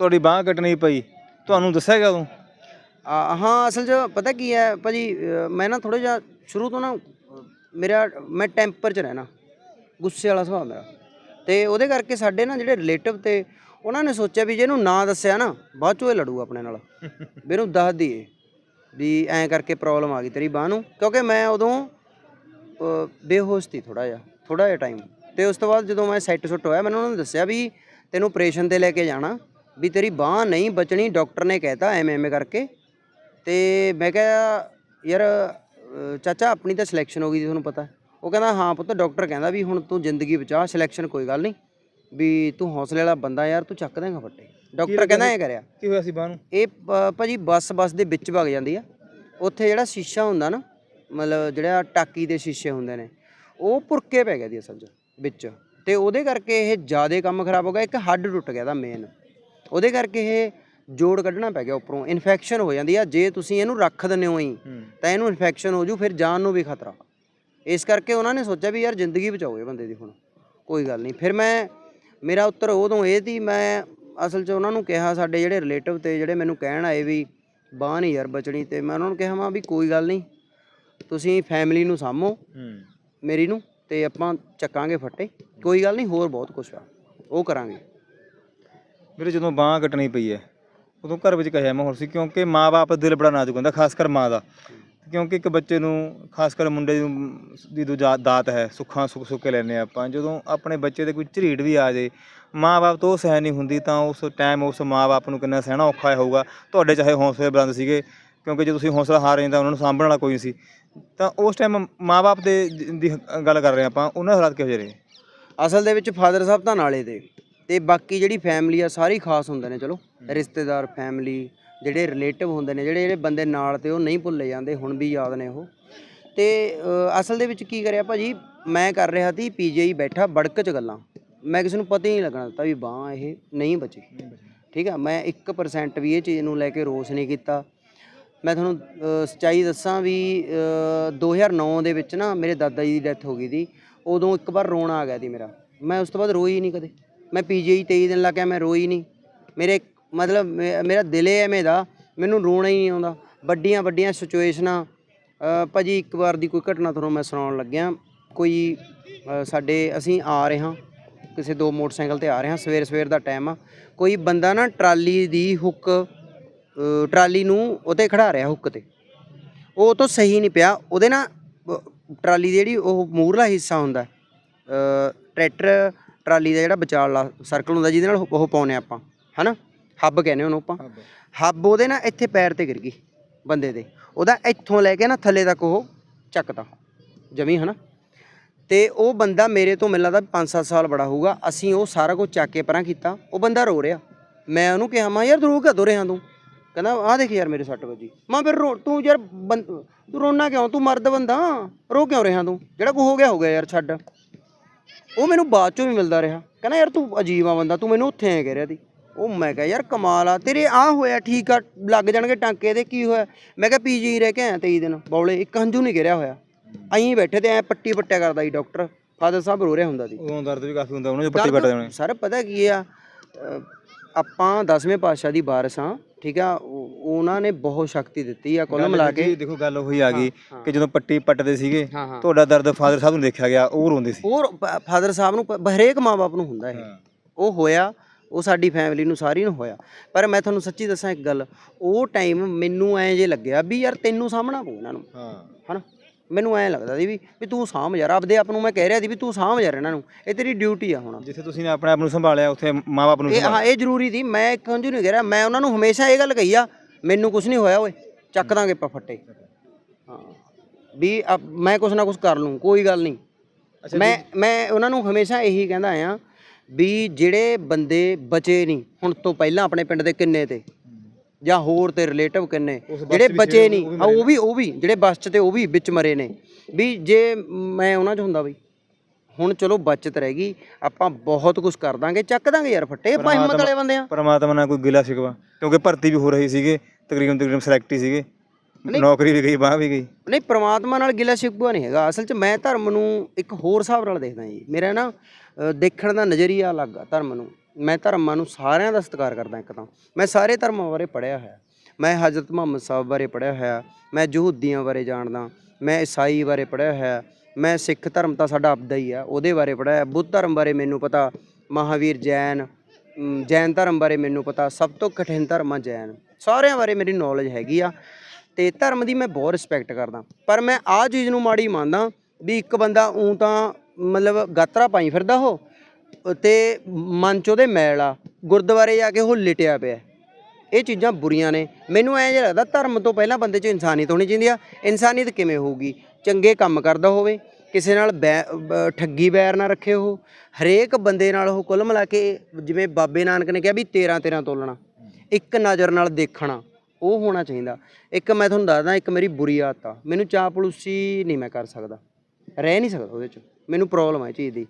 ਤੁਹਾਡੀ ਬਾਹ ਕੱਟਣੀ ਪਈ ਤੁਹਾਨੂੰ ਦੱਸਿਆ ਗਿਆ ਉਦੋਂ? ਆ, ਹਾਂ ਅਸਲ 'ਚ ਪਤਾ ਕੀ ਹੈ ਭਾਜੀ ਅ, ਮੈਂ ਨਾ ਥੋੜਾ ਜਿਹਾ ਸ਼ੁਰੂ ਤੋਂ ਨਾ ਅ, ਮੇਰਾ ਮੈਂ ਟੈਂਪਰ 'ਚ ਰਹਿਣਾ ਗੁੱਸੇ ਵਾਲਾ ਸੁਭਾਅ ਮੇਰਾ। ਤੇ ਉਹਦੇ ਕਰਕੇ ਸਾਡੇ ਨਾ ਜਿਹੜੇ ਰਿਲੇਟਿਵ ਤੇ ਉਹਨਾਂ ਨੇ ਸੋਚਿਆ ਵੀ ਜੇ ਇਹਨੂੰ ਨਾ ਦੱਸਿਆ ਨਾ ਬਾਅਦ 'ਚੋਂ ਇਹ ਲੜੂ ਆਪਣੇ ਨਾਲ। ਵੀ ਇਹਨੂੰ ਦੱਸ ਦਈਏ ਵੀ ਐਂ ਕਰਕੇ ਪ੍ਰੋਬਲਮ ਆ ਗਈ ਤੇਰੀ ਬਾਹ ਨੂੰ ਕਿਉਂਕਿ ਮੈਂ ਉਦੋਂ ਅ, ਬੇਹੋਸ਼ ਸੀ ਥੋੜਾ ਜਿਹਾ। ਥੋੜਾ ਜਿਹਾ ਟਾਈਮ ਤੇ ਉਸ ਤੋਂ ਬਾਅਦ ਜਦੋਂ ਮੈਂ ਸੈੱਟ ਸੁੱਟ ਹੋਇਆ ਮੈਨੂੰ ਉਹਨਾਂ ਨੇ ਦੱਸਿਆ ਵੀ ਤੈਨੂੰ ਆਪਰੇਸ਼ਨ ਤੇ ਲੈ ਕੇ ਜਾਣਾ ਵੀ ਤੇਰੀ ਬਾਹ ਨਹੀਂ ਬਚਣੀ ਡਾਕਟਰ ਨੇ ਕਹਿਤਾ ਐਵੇਂ ਐਵੇਂ ਕਰਕੇ। ਤੇ ਮੈਂ ਕਿਹਾ ਯਾਰ ਚਾਚਾ ਆਪਣੀ ਤਾਂ ਸਿਲੈਕਸ਼ਨ ਹੋ ਗਈ ਸੀ ਤੁਹਾਨੂੰ ਪਤਾ। ਉਹ ਕਹਿੰਦਾ ਹਾਂ ਪੁੱਤ ਡਾਕਟਰ ਕਹਿੰਦਾ ਵੀ ਹੁਣ ਤੂੰ ਜ਼ਿੰਦਗੀ ਬਚਾ ਸਿਲੈਕਸ਼ਨ ਕੋਈ ਗੱਲ ਨਹੀਂ। ਵੀ ਤੂੰ ਹੌਸਲੇ ਵਾਲਾ ਬੰਦਾ ਯਾਰ ਤੂੰ ਚੱਕ ਦੇਂਗਾ ਫੱਟੇ। ਡਾਕਟਰ ਕਹਿੰਦਾ ਐ ਕਰਿਆ। ਕੀ ਹੋਇਆ ਸੀ ਬਾਹ ਨੂੰ? ਇਹ ਭਾਜੀ ਬੱਸ ਬੱਸ ਦੇ ਵਿੱਚ ਵਗ ਜਾਂਦੀ ਆ। ਉੱਥੇ ਜਿਹੜਾ ਸ਼ੀਸ਼ਾ ਹੁੰਦਾ ਨਾ ਮਤਲਬ ਜਿਹੜਾ ਟਾਕੀ ਦੇ ਸ਼ੀਸ਼ੇ ਹੁੰਦੇ ਨੇ ਉਹ ਪੁਰਕੇ ਪੈ ਗਿਆ ਦੀ ਅਸਲ 'ਚ ਵਿੱਚ। ਤੇ ਉਹਦੇ ਕਰਕੇ ਇਹ ਜ਼ਿਆਦਾ ਕੰਮ ਖਰਾਬ ਹੋ ਗਿਆ ਇੱਕ ਹੱਡ ਟੁੱਟ ਗਿਆ ਦਾ ਮੇਨ ਉਹਦੇ ਕਰਕੇ ਇਹ ਜੋੜ ਕੱਢਣਾ ਪੈ ਗਿਆ ਉੱਪਰੋਂ ਇਨਫੈਕਸ਼ਨ ਹੋ ਜਾਂਦੀ ਆ ਜੇ ਤੁਸੀਂ ਇਹਨੂੰ ਰੱਖ ਦਿੰਦੇ ਹੋ ਹੀ ਤਾਂ ਇਹਨੂੰ ਇਨਫੈਕਸ਼ਨ ਹੋ ਜੂ ਫਿਰ ਜਾਨ ਨੂੰ ਵੀ ਖਤਰਾ। ਇਸ ਕਰਕੇ ਉਹਨਾਂ ਨੇ ਸੋਚਿਆ ਵੀ ਯਾਰ ਜ਼ਿੰਦਗੀ ਬਚਾਓ ਇਹ ਬੰਦੇ ਦੀ ਹੁਣ ਕੋਈ ਗੱਲ ਨਹੀਂ। ਫਿਰ ਮੈਂ ਮੇਰਾ ਉੱਤਰ ਉਦੋਂ ਇਹ ਸੀ ਮੈਂ ਅਸਲ 'ਚ ਉਹਨਾਂ ਨੂੰ ਕਿਹਾ ਸਾਡੇ ਜਿਹੜੇ ਰਿਲੇਟਿਵ ਤੇ ਜਿਹੜੇ ਮੈਨੂੰ ਕਹਿਣ ਆਏ ਵੀ ਬਾਂਹ ਨਹੀਂ ਯਾਰ ਬਚਣੀ ਤੇ ਮੈਂ ਉਹਨਾਂ ਨੂੰ ਕਿਹਾ ਮੈਂ ਵੀ ਕੋਈ ਗੱਲ ਨਹੀਂ ਤੁਸੀਂ ਫੈਮਿਲੀ ਨੂੰ ਸਾਂਭੋ। ਮੇਰੀ ਨੂੰ ਤੇ ਆਪਾਂ ਚੱਕਾਂਗੇ ਫੱਟੇ। ਕੋਈ ਗੱਲ ਨਹੀਂ, ਹੋਰ ਬਹੁਤ ਕੁਝ ਆ। ਉਹ ਕਰਾਂਗੇ। ਵੀਰੇ, ਜਦੋਂ ਬਾਹ ਕੱਟਣੀ ਪਈ ਹੈ ਉਦੋਂ ਘਰ ਵਿੱਚ ਕਹਿਆ ਮਾਹੌਲ ਸੀ, ਕਿਉਂਕਿ ਮਾਪੇ ਦਿਲ ਬੜਾ ਨਾਜ਼ੁਕ ਹੁੰਦਾ, ਖਾਸ ਕਰ ਮਾਂ ਦਾ। ਕਿਉਂਕਿ ਇੱਕ ਬੱਚੇ ਨੂੰ, ਖਾਸ ਕਰ ਮੁੰਡੇ ਨੂੰ, ਦੀ ਦੂਜਾ ਦਾਤ ਹੈ, ਸੁੱਖਾਂ ਸੁੱਖ ਸੁੱਕੇ ਲੈਨੇ ਆਪਾਂ, ਜਦੋਂ ਆਪਣੇ ਬੱਚੇ ਦੇ ਕੋਈ ਝਰੀੜ ਵੀ ਆ ਜੇ ਮਾਪੇ ਤੋਂ ਉਹ ਸਹਿ ਨਹੀਂ ਹੁੰਦੀ, ਤਾਂ ਉਸ ਟਾਈਮ ਉਸ ਮਾਪੇ ਨੂੰ ਕਿੰਨਾ ਸਹਿਣਾ ਔਖਾ ਹੋਊਗਾ। ਤੁਹਾਡੇ ਚਾਹੇ ਹੌਸਲੇ ਬੁਲੰਦ ਸੀਗੇ ਕਿਉਂਕਿ ਜੇ ਤੁਸੀਂ ਹੌਸਲਾ ਹਾਰ ਜਾਂਦੇ ਤਾਂ ਉਹਨਾਂ ਨੂੰ ਸਾਂਭਣ ਵਾਲਾ ਕੋਈ ਨਹੀਂ ਸੀ। ਤਾਂ ਉਸ ਟਾਈਮ ਮਾਪੇ ਦੇ ਦੀ ਗੱਲ ਕਰ ਰਹੇ ਆਪਾਂ ਉਹਨਾਂ ਦੇ ਹਾਲਾਤ ਕਿਹੋ ਜਿਹੇ ਰਹੇ? ਅਸਲ ਦੇ ਵਿੱਚ ਫਾਦਰ ਸਾਹਿਬ ਤਾਂ ਨਾਲੇ ਦੇ। ਤੇ ਬਾਕੀ ਜਿਹੜੀ ਫੈਮਿਲੀ ਆ ਸਾਰੀ ਖਾਸ ਹੁੰਦੇ ਨੇ ਚਲੋ। ਰਿਸ਼ਤੇਦਾਰ ਫੈਮਿਲੀ ਜਿਹੜੇ ਰਿਲੇਟਿਵ ਹੁੰਦੇ ਨੇ ਜਿਹੜੇ ਜਿਹੜੇ ਬੰਦੇ ਨਾਲ ਤੇ ਉਹ ਨਹੀਂ ਭੁੱਲੇ ਜਾਂਦੇ ਹੁਣ ਵੀ ਯਾਦ ਨੇ ਉਹ। ਤੇ ਅਸਲ ਦੇ ਵਿੱਚ ਕੀ ਕਰਿਆ ਭਾਜੀ? ਮੈਂ ਕਰ ਰਿਹਾ ਸੀ ਪੀਜੀਆਈ ਬੈਠਾ ਬੜਕ ਚ ਗੱਲਾਂ। ਮੈਂ ਕਿਸੇ ਨੂੰ ਪਤਾ ਹੀ ਨਹੀਂ ਲੱਗਣਾ ਦਿੱਤਾ ਵੀ ਬਾਹ ਇਹ ਨਹੀਂ ਬਚੀ। ਠੀਕ ਆ ਮੈਂ 1% ਵੀ ਇਹ ਚੀਜ਼ ਨੂੰ ਲੈ ਕੇ ਰੋਸ ਨਹੀਂ ਕੀਤਾ। ਮੈਂ ਤੁਹਾਨੂੰ ਅ, ਸੱਚਾਈ ਦੱਸਾਂ ਵੀ ਅ, 2009 ਦੇ ਵਿੱਚ ਨਾ ਮੇਰੇ ਦਾਦਾ ਜੀ ਦੀ ਡੈਥ ਹੋ ਗਈ ਸੀ। ਉਦੋਂ ਇੱਕ ਵਾਰ ਰੋਣਾ ਆ ਗਿਆ ਸੀ ਮੇਰਾ। ਮੈਂ ਉਸ ਤੋਂ ਬਾਅਦ ਰੋਈ ਨਹੀਂ ਕਦੇ। ਮੈਂ ਪੀਜੀਆਈ 23 ਦਿਨ ਲਾ ਕੇ ਮੈਂ ਰੋਈ ਨਹੀਂ। ਮੇਰੇ ਮਤਲਬ ਮੇ- ਮੇਰਾ ਦਿਲ ਹੀ ਐਵੇਂ ਦਾ ਮੈਨੂੰ ਰੋਣਾ ਹੀ ਨਹੀਂ ਆਉਂਦਾ। ਵੱਡੀਆਂ ਵੱਡੀਆਂ ਸਿਚੁਏਸ਼ਨਾਂ ਅ, ਭਾਜੀ ਇੱਕ ਵਾਰ ਦੀ ਕੋਈ ਘਟਨਾ ਤੁਹਾਨੂੰ ਮੈਂ ਸੁਣਾਉਣ ਲੱਗਿਆ। ਕੋਈ ਸਾਡੇ ਅਸੀਂ ਆ ਰਹੇ ਹਾਂ। ਕਿਸੇ ਦੋ ਮੋਟਰਸਾਈਕਲ ਤੇ ਆ ਰਹੇ ਹਾਂ ਸਵੇਰ ਸਵੇਰ ਦਾ ਟਾਈਮ ਆ। ਕੋਈ ਬੰਦਾ ਨਾ ਟਰਾਲੀ ਦੀ ਹੁੱਕ ਟਰਾਲੀ ਨੂੰ ਉਹਤੇ ਖੜਾ ਰਿਹਾ ਹੁੱਕ ਤੇ। ਉਹ ਤੋਂ ਸਹੀ ਨਹੀਂ ਪਿਆ। ਉਹਦੇ ਨਾ ਅ, ਟਰਾਲੀ ਦੀ ਜਿਹੜੀ ਉਹ ਮੂਰਲਾ ਹਿੱਸਾ ਹੁੰਦਾ ਟਰੈਕਟਰ ਟਰਾਲੀ ਦਾ ਜਿਹੜਾ ਵਿਚਾਲਾ ਸਰਕਲ ਹੁੰਦਾ ਜਿਹਦੇ ਨਾਲ ਉਹ- ਪਾਉਨੇ ਆਪਾਂ ਹਨਾ? ਹੱਬ ਕਹਿੰਦੇ ਉਹਨੂੰ ਆਪਾਂ। ਹੱਬ। ਉਹਦੇ ਨਾ ਇੱਥੇ ਪੈਰ ਤੇ ਗਿਰ ਗਈ ਬੰਦੇ ਦੇ। ਉਹਦਾ ਇੱਥੋਂ ਲੈ ਕੇ ਨਾ ਥੱਲੇ ਤੱਕ ਉਹ ਚੱਕਤਾ ਜਮੀ ਹਨਾ? ਤੇ ਉਹ ਬੰਦਾ ਮੇਰੇ ਤੋਂ ਮਿਲਦਾ 5-7 ਸਾਲ ਬੜਾ ਹੋਊਗਾ। ਅਸੀਂ ਉਹ ਸਾਰਾ ਕੁਝ ਚੱਕ ਕੇ ਪਰਾਂ ਕੀਤਾ। ਉਹ ਬੰਦਾ ਰੋ ਰਿਹਾ। ਮੈਂ ਉਹਨੂੰ ਕਿਹਾ ਮੈਂ ਯਾਰ ਰੋ ਕਦੋਂ ਰਿਹਾ ਤੂੰ? ਕਹਿੰਦਾ ਆਹ ਦੇਖ ਯਾਰ ਮੇਰੇ ਸੱਟ ਵੱਜੀ। ਮੈਂ ਫਿਰ ਰੋ ਤੂੰ ਯਾਰ ਬੰ- ਤੂੰ ਰੋਣਾ ਕਿਉਂ? ਤੂੰ ਮਰਦ ਬੰਦਾ। ਰੋ ਕਿਉਂ ਰਿਹਾ ਤੂੰ? ਜਿਹੜਾ ਕੋ ਹੋ ਗਿਆ ਹੋ ਗਿਆ ਯਾਰ ਛੱਡ। ਉਹ ਮੈਨੂੰ ਬਾਅਦ ਚੋਂ ਵੀ ਮਿਲਦਾ ਰਿਹਾ। ਕਹਿੰਦਾ ਯਾਰ ਤੂੰ ਅਜੀਬ ਆ ਬੰਦਾ ਤੂੰ ਮੈਨੂੰ ਉੱਥੇ ਐ ਕਹਿ ਰਿਹਾ ਸੀ। ਉਹ ਮੈਂ ਕਿਹਾ ਯਾਰ ਕਮਾਲ ਆ ਤੇਰੇ ਆ ਹੋਇਆ ਠੀਕ ਆ ਲੱਗ ਜਾਣਗੇ ਟਾਂਕੇ ਇਹਦੇ ਕੀ ਹੋਇਆ? ਮੈਂ ਕਿਹਾ ਪੀਜੀ ਰਹਿ ਕੇ ਆਇਆ 23 ਦਿਨ ਬੌਲੇ ਇੱਕ ਹੰਝੂ ਨਹੀਂ ਗਿਰਿਆ ਹੋਇਆ। ਅਹੀਂ ਬੈਠੇ ਤੇ ਐ ਪੱਟੀ ਪੱਟਿਆ ਕਰਦਾ ਸੀ ਡਾਕਟਰ ਫਾਦਰ ਸਾਹਿਬ ਰੋ ਰਿਹਾ ਹੁੰਦਾ ਸੀ। ਉਦੋਂ ਦਰਦ ਵੀ ਕਾਫੀ ਹੁੰਦਾ ਉਹਨਾਂ ਦੇ ਪੱਟੀ ਵੱਟ ਦੇਣੇ ਸਰ ਪਤਾ ਕੀ ਆ ਆਪਾਂ 10ਵੇਂ ਪਾਤਸ਼ਾਹ ਦੀ ਵਾਰਸ ਆ ਠੀਕ ਆ ਉਹ- ਉਹਨਾਂ ਨੇ ਬਹੁਤ ਸ਼ਕਤੀ ਦਿੱਤੀ ਆ ਕੁੱਲ ਮਿਲਾ ਕੇ। ਦੇਖੋ ਗੱਲ ਉਹੀ ਆ ਗਈ ਕਿ ਜਦੋਂ ਪੱਟੀ ਪੱਟਦੇ ਸੀਗੇ ਹਾਂ ਹਾਂ। ਤੁਹਾਡਾ ਦਰਦ ਫਾਦਰ ਸਾਹਿਬ ਨੂੰ ਦੇਖਿਆ ਗਿਆ ਉਹ ਰੋਂਦੇ ਸੀ। ਹੋਰ ਫਾਦਰ ਸਾਹਿਬ ਨੂੰ ਪ- ਹਰੇਕ ਮਾਪੇ ਨੂੰ ਹੁੰਦਾ ਇਹ। ਉਹ ਹੋਇਆ ਉਹ ਸਾਡੀ ਫੈਮਿਲੀ ਨੂੰ ਸਾਰੀ ਨੂੰ ਹੋਇਆ। ਪਰ ਮੈਂ ਤੁਹਾਨੂੰ ਸੱਚੀ ਦੱਸਾਂ ਇੱਕ ਗੱਲ ਉਹ ਟਾਈਮ ਮੈਨੂੰ ਐਂ ਜੇ ਲੱਗਿਆ ਵੀ ਯਾਰ ਤੈਨੂੰ ਸਾਹਮਣਾ ਪਊ ਇਹਨਾਂ ਨੂੰ। ਹਾਂ। ਹਨਾ? ਮੈਨੂੰ ਐਂ ਲੱਗਦਾ ਸੀ ਵੀ ਵੀ ਤੂੰ ਸਾਂਭ ਯਾਰ ਆਪਦੇ ਆਪ ਨੂੰ ਮੈਂ ਕਹਿ ਰਿਹਾ ਸੀ ਵੀ ਤੂੰ ਸਾਂਭ ਯਾਰ ਇਹਨਾਂ ਨੂੰ। ਇਹ ਤੇਰੀ ਡਿਊਟੀ ਆ ਹੁਣ। ਜਿੱਥੇ ਤੁਸੀਂ ਨੇ ਆਪਣੇ ਆਪ ਨੂੰ ਸੰਭਾਲਿਆ ਉੱਥੇ ਮਾਪੇ ਨੂੰ ਇਹ ਹਾਂ ਇਹ ਜ਼ਰੂਰੀ ਸੀ। ਮੈਂ ਇੱਕ ਹੰਝੂ ਨਹੀਂ ਕਹਿ ਰਿਹਾ ਮੈਂ ਉਹਨਾਂ ਨੂੰ ਹਮੇਸ਼ਾ ਇਹ ਗੱਲ ਕਹੀ ਆ ਮੈਨੂੰ ਕੁਝ ਨਹੀਂ ਹੋਇਆ ਓਏ। ਚੱਕ ਦਾਂਗੇ ਆਪਾਂ ਫੱਟੇ। ਹਾਂ। ਵੀ ਮੈਂ ਕੁਛ ਨਾ ਕੁਛ ਕਰ ਲੂੰ ਕੋਈ ਗੱਲ ਨਹੀਂ। ਮੈਂ ਮੈਂ ਉਹਨਾਂ ਨੂੰ ਹਮੇਸ਼ਾ ਇਹੀ ਕਹਿੰਦਾ ਆ ਵੀ ਜਿਹੜੇ ਬੰਦੇ ਬਚੇ ਨਹੀਂ ਹੁਣ ਤੋਂ ਪਹਿਲਾਂ ਆਪਣੇ ਪਿੰਡ ਦੇ ਕਿੰਨੇ ਤੇ? ਜਾਂ ਹੋਰ ਤੇ ਰਿਲੇਟਿਵ ਕਿੰਨੇ? ਜਿਹੜੇ ਬਚੇ ਨਹੀਂ ਹਾਂ, ਉਹ ਵੀ ਉਹ ਵੀ ਜਿਹੜੇ ਬੱਸ 'ਚ ਤੇ ਉਹ ਵੀ ਵਿੱਚ ਮਰੇ ਨੇ। ਵੀ ਜੇ ਮੈਂ ਉਹਨਾਂ 'ਚ ਹੁੰਦਾ ਬਈ ਹੁਣ ਚਲੋ ਬਚਤ ਰਹਿ ਗਈ ਆਪਾਂ ਬਹੁਤ ਕੁਝ ਕਰ ਦਾਂਗੇ ਚੱਕ ਦਾਂਗੇ ਯਾਰ ਫੱਟੇ ਆਪਾਂ ਹਿੰਮਤ ਵਾਲੇ ਬੰਦੇ ਆ। ਪਰਮਾਤਮਾ ਨਾਲ ਕੋਈ ਗਿਲਾ ਸ਼ਿਕਵਾ ਕਿਉਂਕਿ ਭਰਤੀ ਵੀ ਹੋ ਰਹੀ ਸੀਗੇ ਤਕਰੀਬਨ ਤਕਰੀਬਨ ਸਿਲੈਕਟ ਹੀ ਸੀਗੇ ਨੌਕਰੀ ਵੀ ਗਈ ਬਾਹ ਵੀ ਗਈ। ਨਹੀਂ ਪ੍ਰਮਾਤਮਾ ਨਾਲ ਗਿਲਾ ਸ਼ਿਕਵਾ ਨਹੀਂ ਹੈਗਾ। ਅਸਲ 'ਚ ਮੈਂ ਧਰਮ ਨੂੰ ਇੱਕ ਹੋਰ ਹਿਸਾਬ ਨਾਲ ਦੇਖਦਾ ਜੀ। ਮੇਰਾ ਨਾ ਦੇਖਣ ਦਾ ਨਜ਼ਰੀਆ ਅਲੱਗ ਆ ਧਰਮ ਨੂੰ। ਮੈਂ ਧਰਮਾਂ ਨੂੰ ਸਾਰਿਆਂ ਦਾ ਸਤਿਕਾਰ ਕਰਦਾ ਇੱਕ ਤਾਂ। ਮੈਂ ਸਾਰੇ ਧਰਮਾਂ ਬਾਰੇ ਪੜ੍ਹਿਆ ਹੋਇਆ। ਮੈਂ ਹਜ਼ਰਤ ਮੁਹੰਮਦ ਸਾਹਿਬ ਬਾਰੇ ਪੜ੍ਹਿਆ ਹੋਇਆ। ਮੈਂ ਯਹੂਦੀਆਂ ਬਾਰੇ ਜਾਣਦਾ। ਮੈਂ ਈਸਾਈ ਬਾਰੇ ਪੜ੍ਹਿਆ ਹੋਇਆ। ਮੈਂ ਸਿੱਖ ਧਰਮ ਤਾਂ ਸਾਡਾ ਆਪਦਾ ਹੀ ਆ, ਉਹਦੇ ਬਾਰੇ ਪੜ੍ਹਿਆ ਹੈ। ਬੁੱਧ ਧਰਮ ਬਾਰੇ ਮੈਨੂੰ ਪਤਾ, ਮਹਾਵੀਰ ਜੈਨ ਜੈਨ ਧਰਮ ਬਾਰੇ ਮੈਨੂੰ ਪਤਾ, ਸਭ ਤੋਂ ਕਠਿਨ ਧਰਮ ਆ ਜੈਨ। ਸਾਰਿਆਂ ਬਾਰੇ ਮੇਰੀ ਨੌਲੇਜ ਹੈਗੀ ਆ ਤੇ ਧਰਮ ਦੀ ਮੈਂ ਬਹੁਤ ਰਿਸਪੈਕਟ ਕਰਦਾ। ਪਰ ਮੈਂ ਆਹ ਚੀਜ਼ ਨੂੰ ਮਾੜੀ ਮੰਨਦਾ ਵੀ ਇੱਕ ਬੰਦਾ ਉਂ ਤਾਂ ਮਤਲਬ ਗਾਤਰਾ ਪਾਈ ਫਿਰਦਾ ਹੋ ਤੇ ਮਨ ਚ ਉਹਦੇ ਮੈਲ ਆ, ਗੁਰਦੁਆਰੇ ਜਾ ਕੇ ਉਹ ਲਿਟਿਆ ਪਿਆ। ਇਹ ਚੀਜ਼ਾਂ ਬੁਰੀਆਂ ਨੇ। ਮੈਨੂੰ ਐਂ ਜਿਹਾ ਲੱਗਦਾ ਧਰਮ ਤੋਂ ਪਹਿਲਾਂ ਬੰਦੇ 'ਚ ਇਨਸਾਨੀਅਤ ਹੋਣੀ ਚਾਹੀਦੀ ਆ। ਇਨਸਾਨੀਅਤ ਕਿਵੇਂ ਹੋਊਗੀ? ਚੰਗੇ ਕੰਮ ਕਰਦਾ ਹੋਵੇ, ਕਿਸੇ ਨਾਲ ਬੈ- ਠੱਗੀ ਬੈਰ ਨਾ ਰੱਖੇ ਉਹ। ਹਰੇਕ ਬੰਦੇ ਨਾਲ ਉਹ ਕੁੱਲ ਮਿਲਾ ਕੇ ਜਿਵੇਂ ਬਾਬੇ ਨਾਨਕ ਨੇ ਕਿਹਾ ਵੀ 13 13 ਤੋਲਣਾ। ਇੱਕ ਨਜ਼ਰ ਨਾਲ ਦੇਖਣਾ, ਉਹ ਹੋਣਾ ਚਾਹੀਦਾ। ਇੱਕ ਮੈਂ ਤੁਹਾਨੂੰ ਦੱਸਦਾ, ਇੱਕ ਮੇਰੀ ਬੁਰੀ ਆਦਤ ਆ। ਮੈਨੂੰ ਚਾਪਲੂਸੀ ਨਹੀਂ ਮੈਂ ਕਰ ਸਕਦਾ। ਰਹਿ ਨਹੀਂ ਸਕਦਾ ਉਹਦੇ 'ਚ। ਮੈਨੂੰ ਪ੍ਰੋਬਲਮ ਹੈ ਚੀਜ਼ ਦੀ।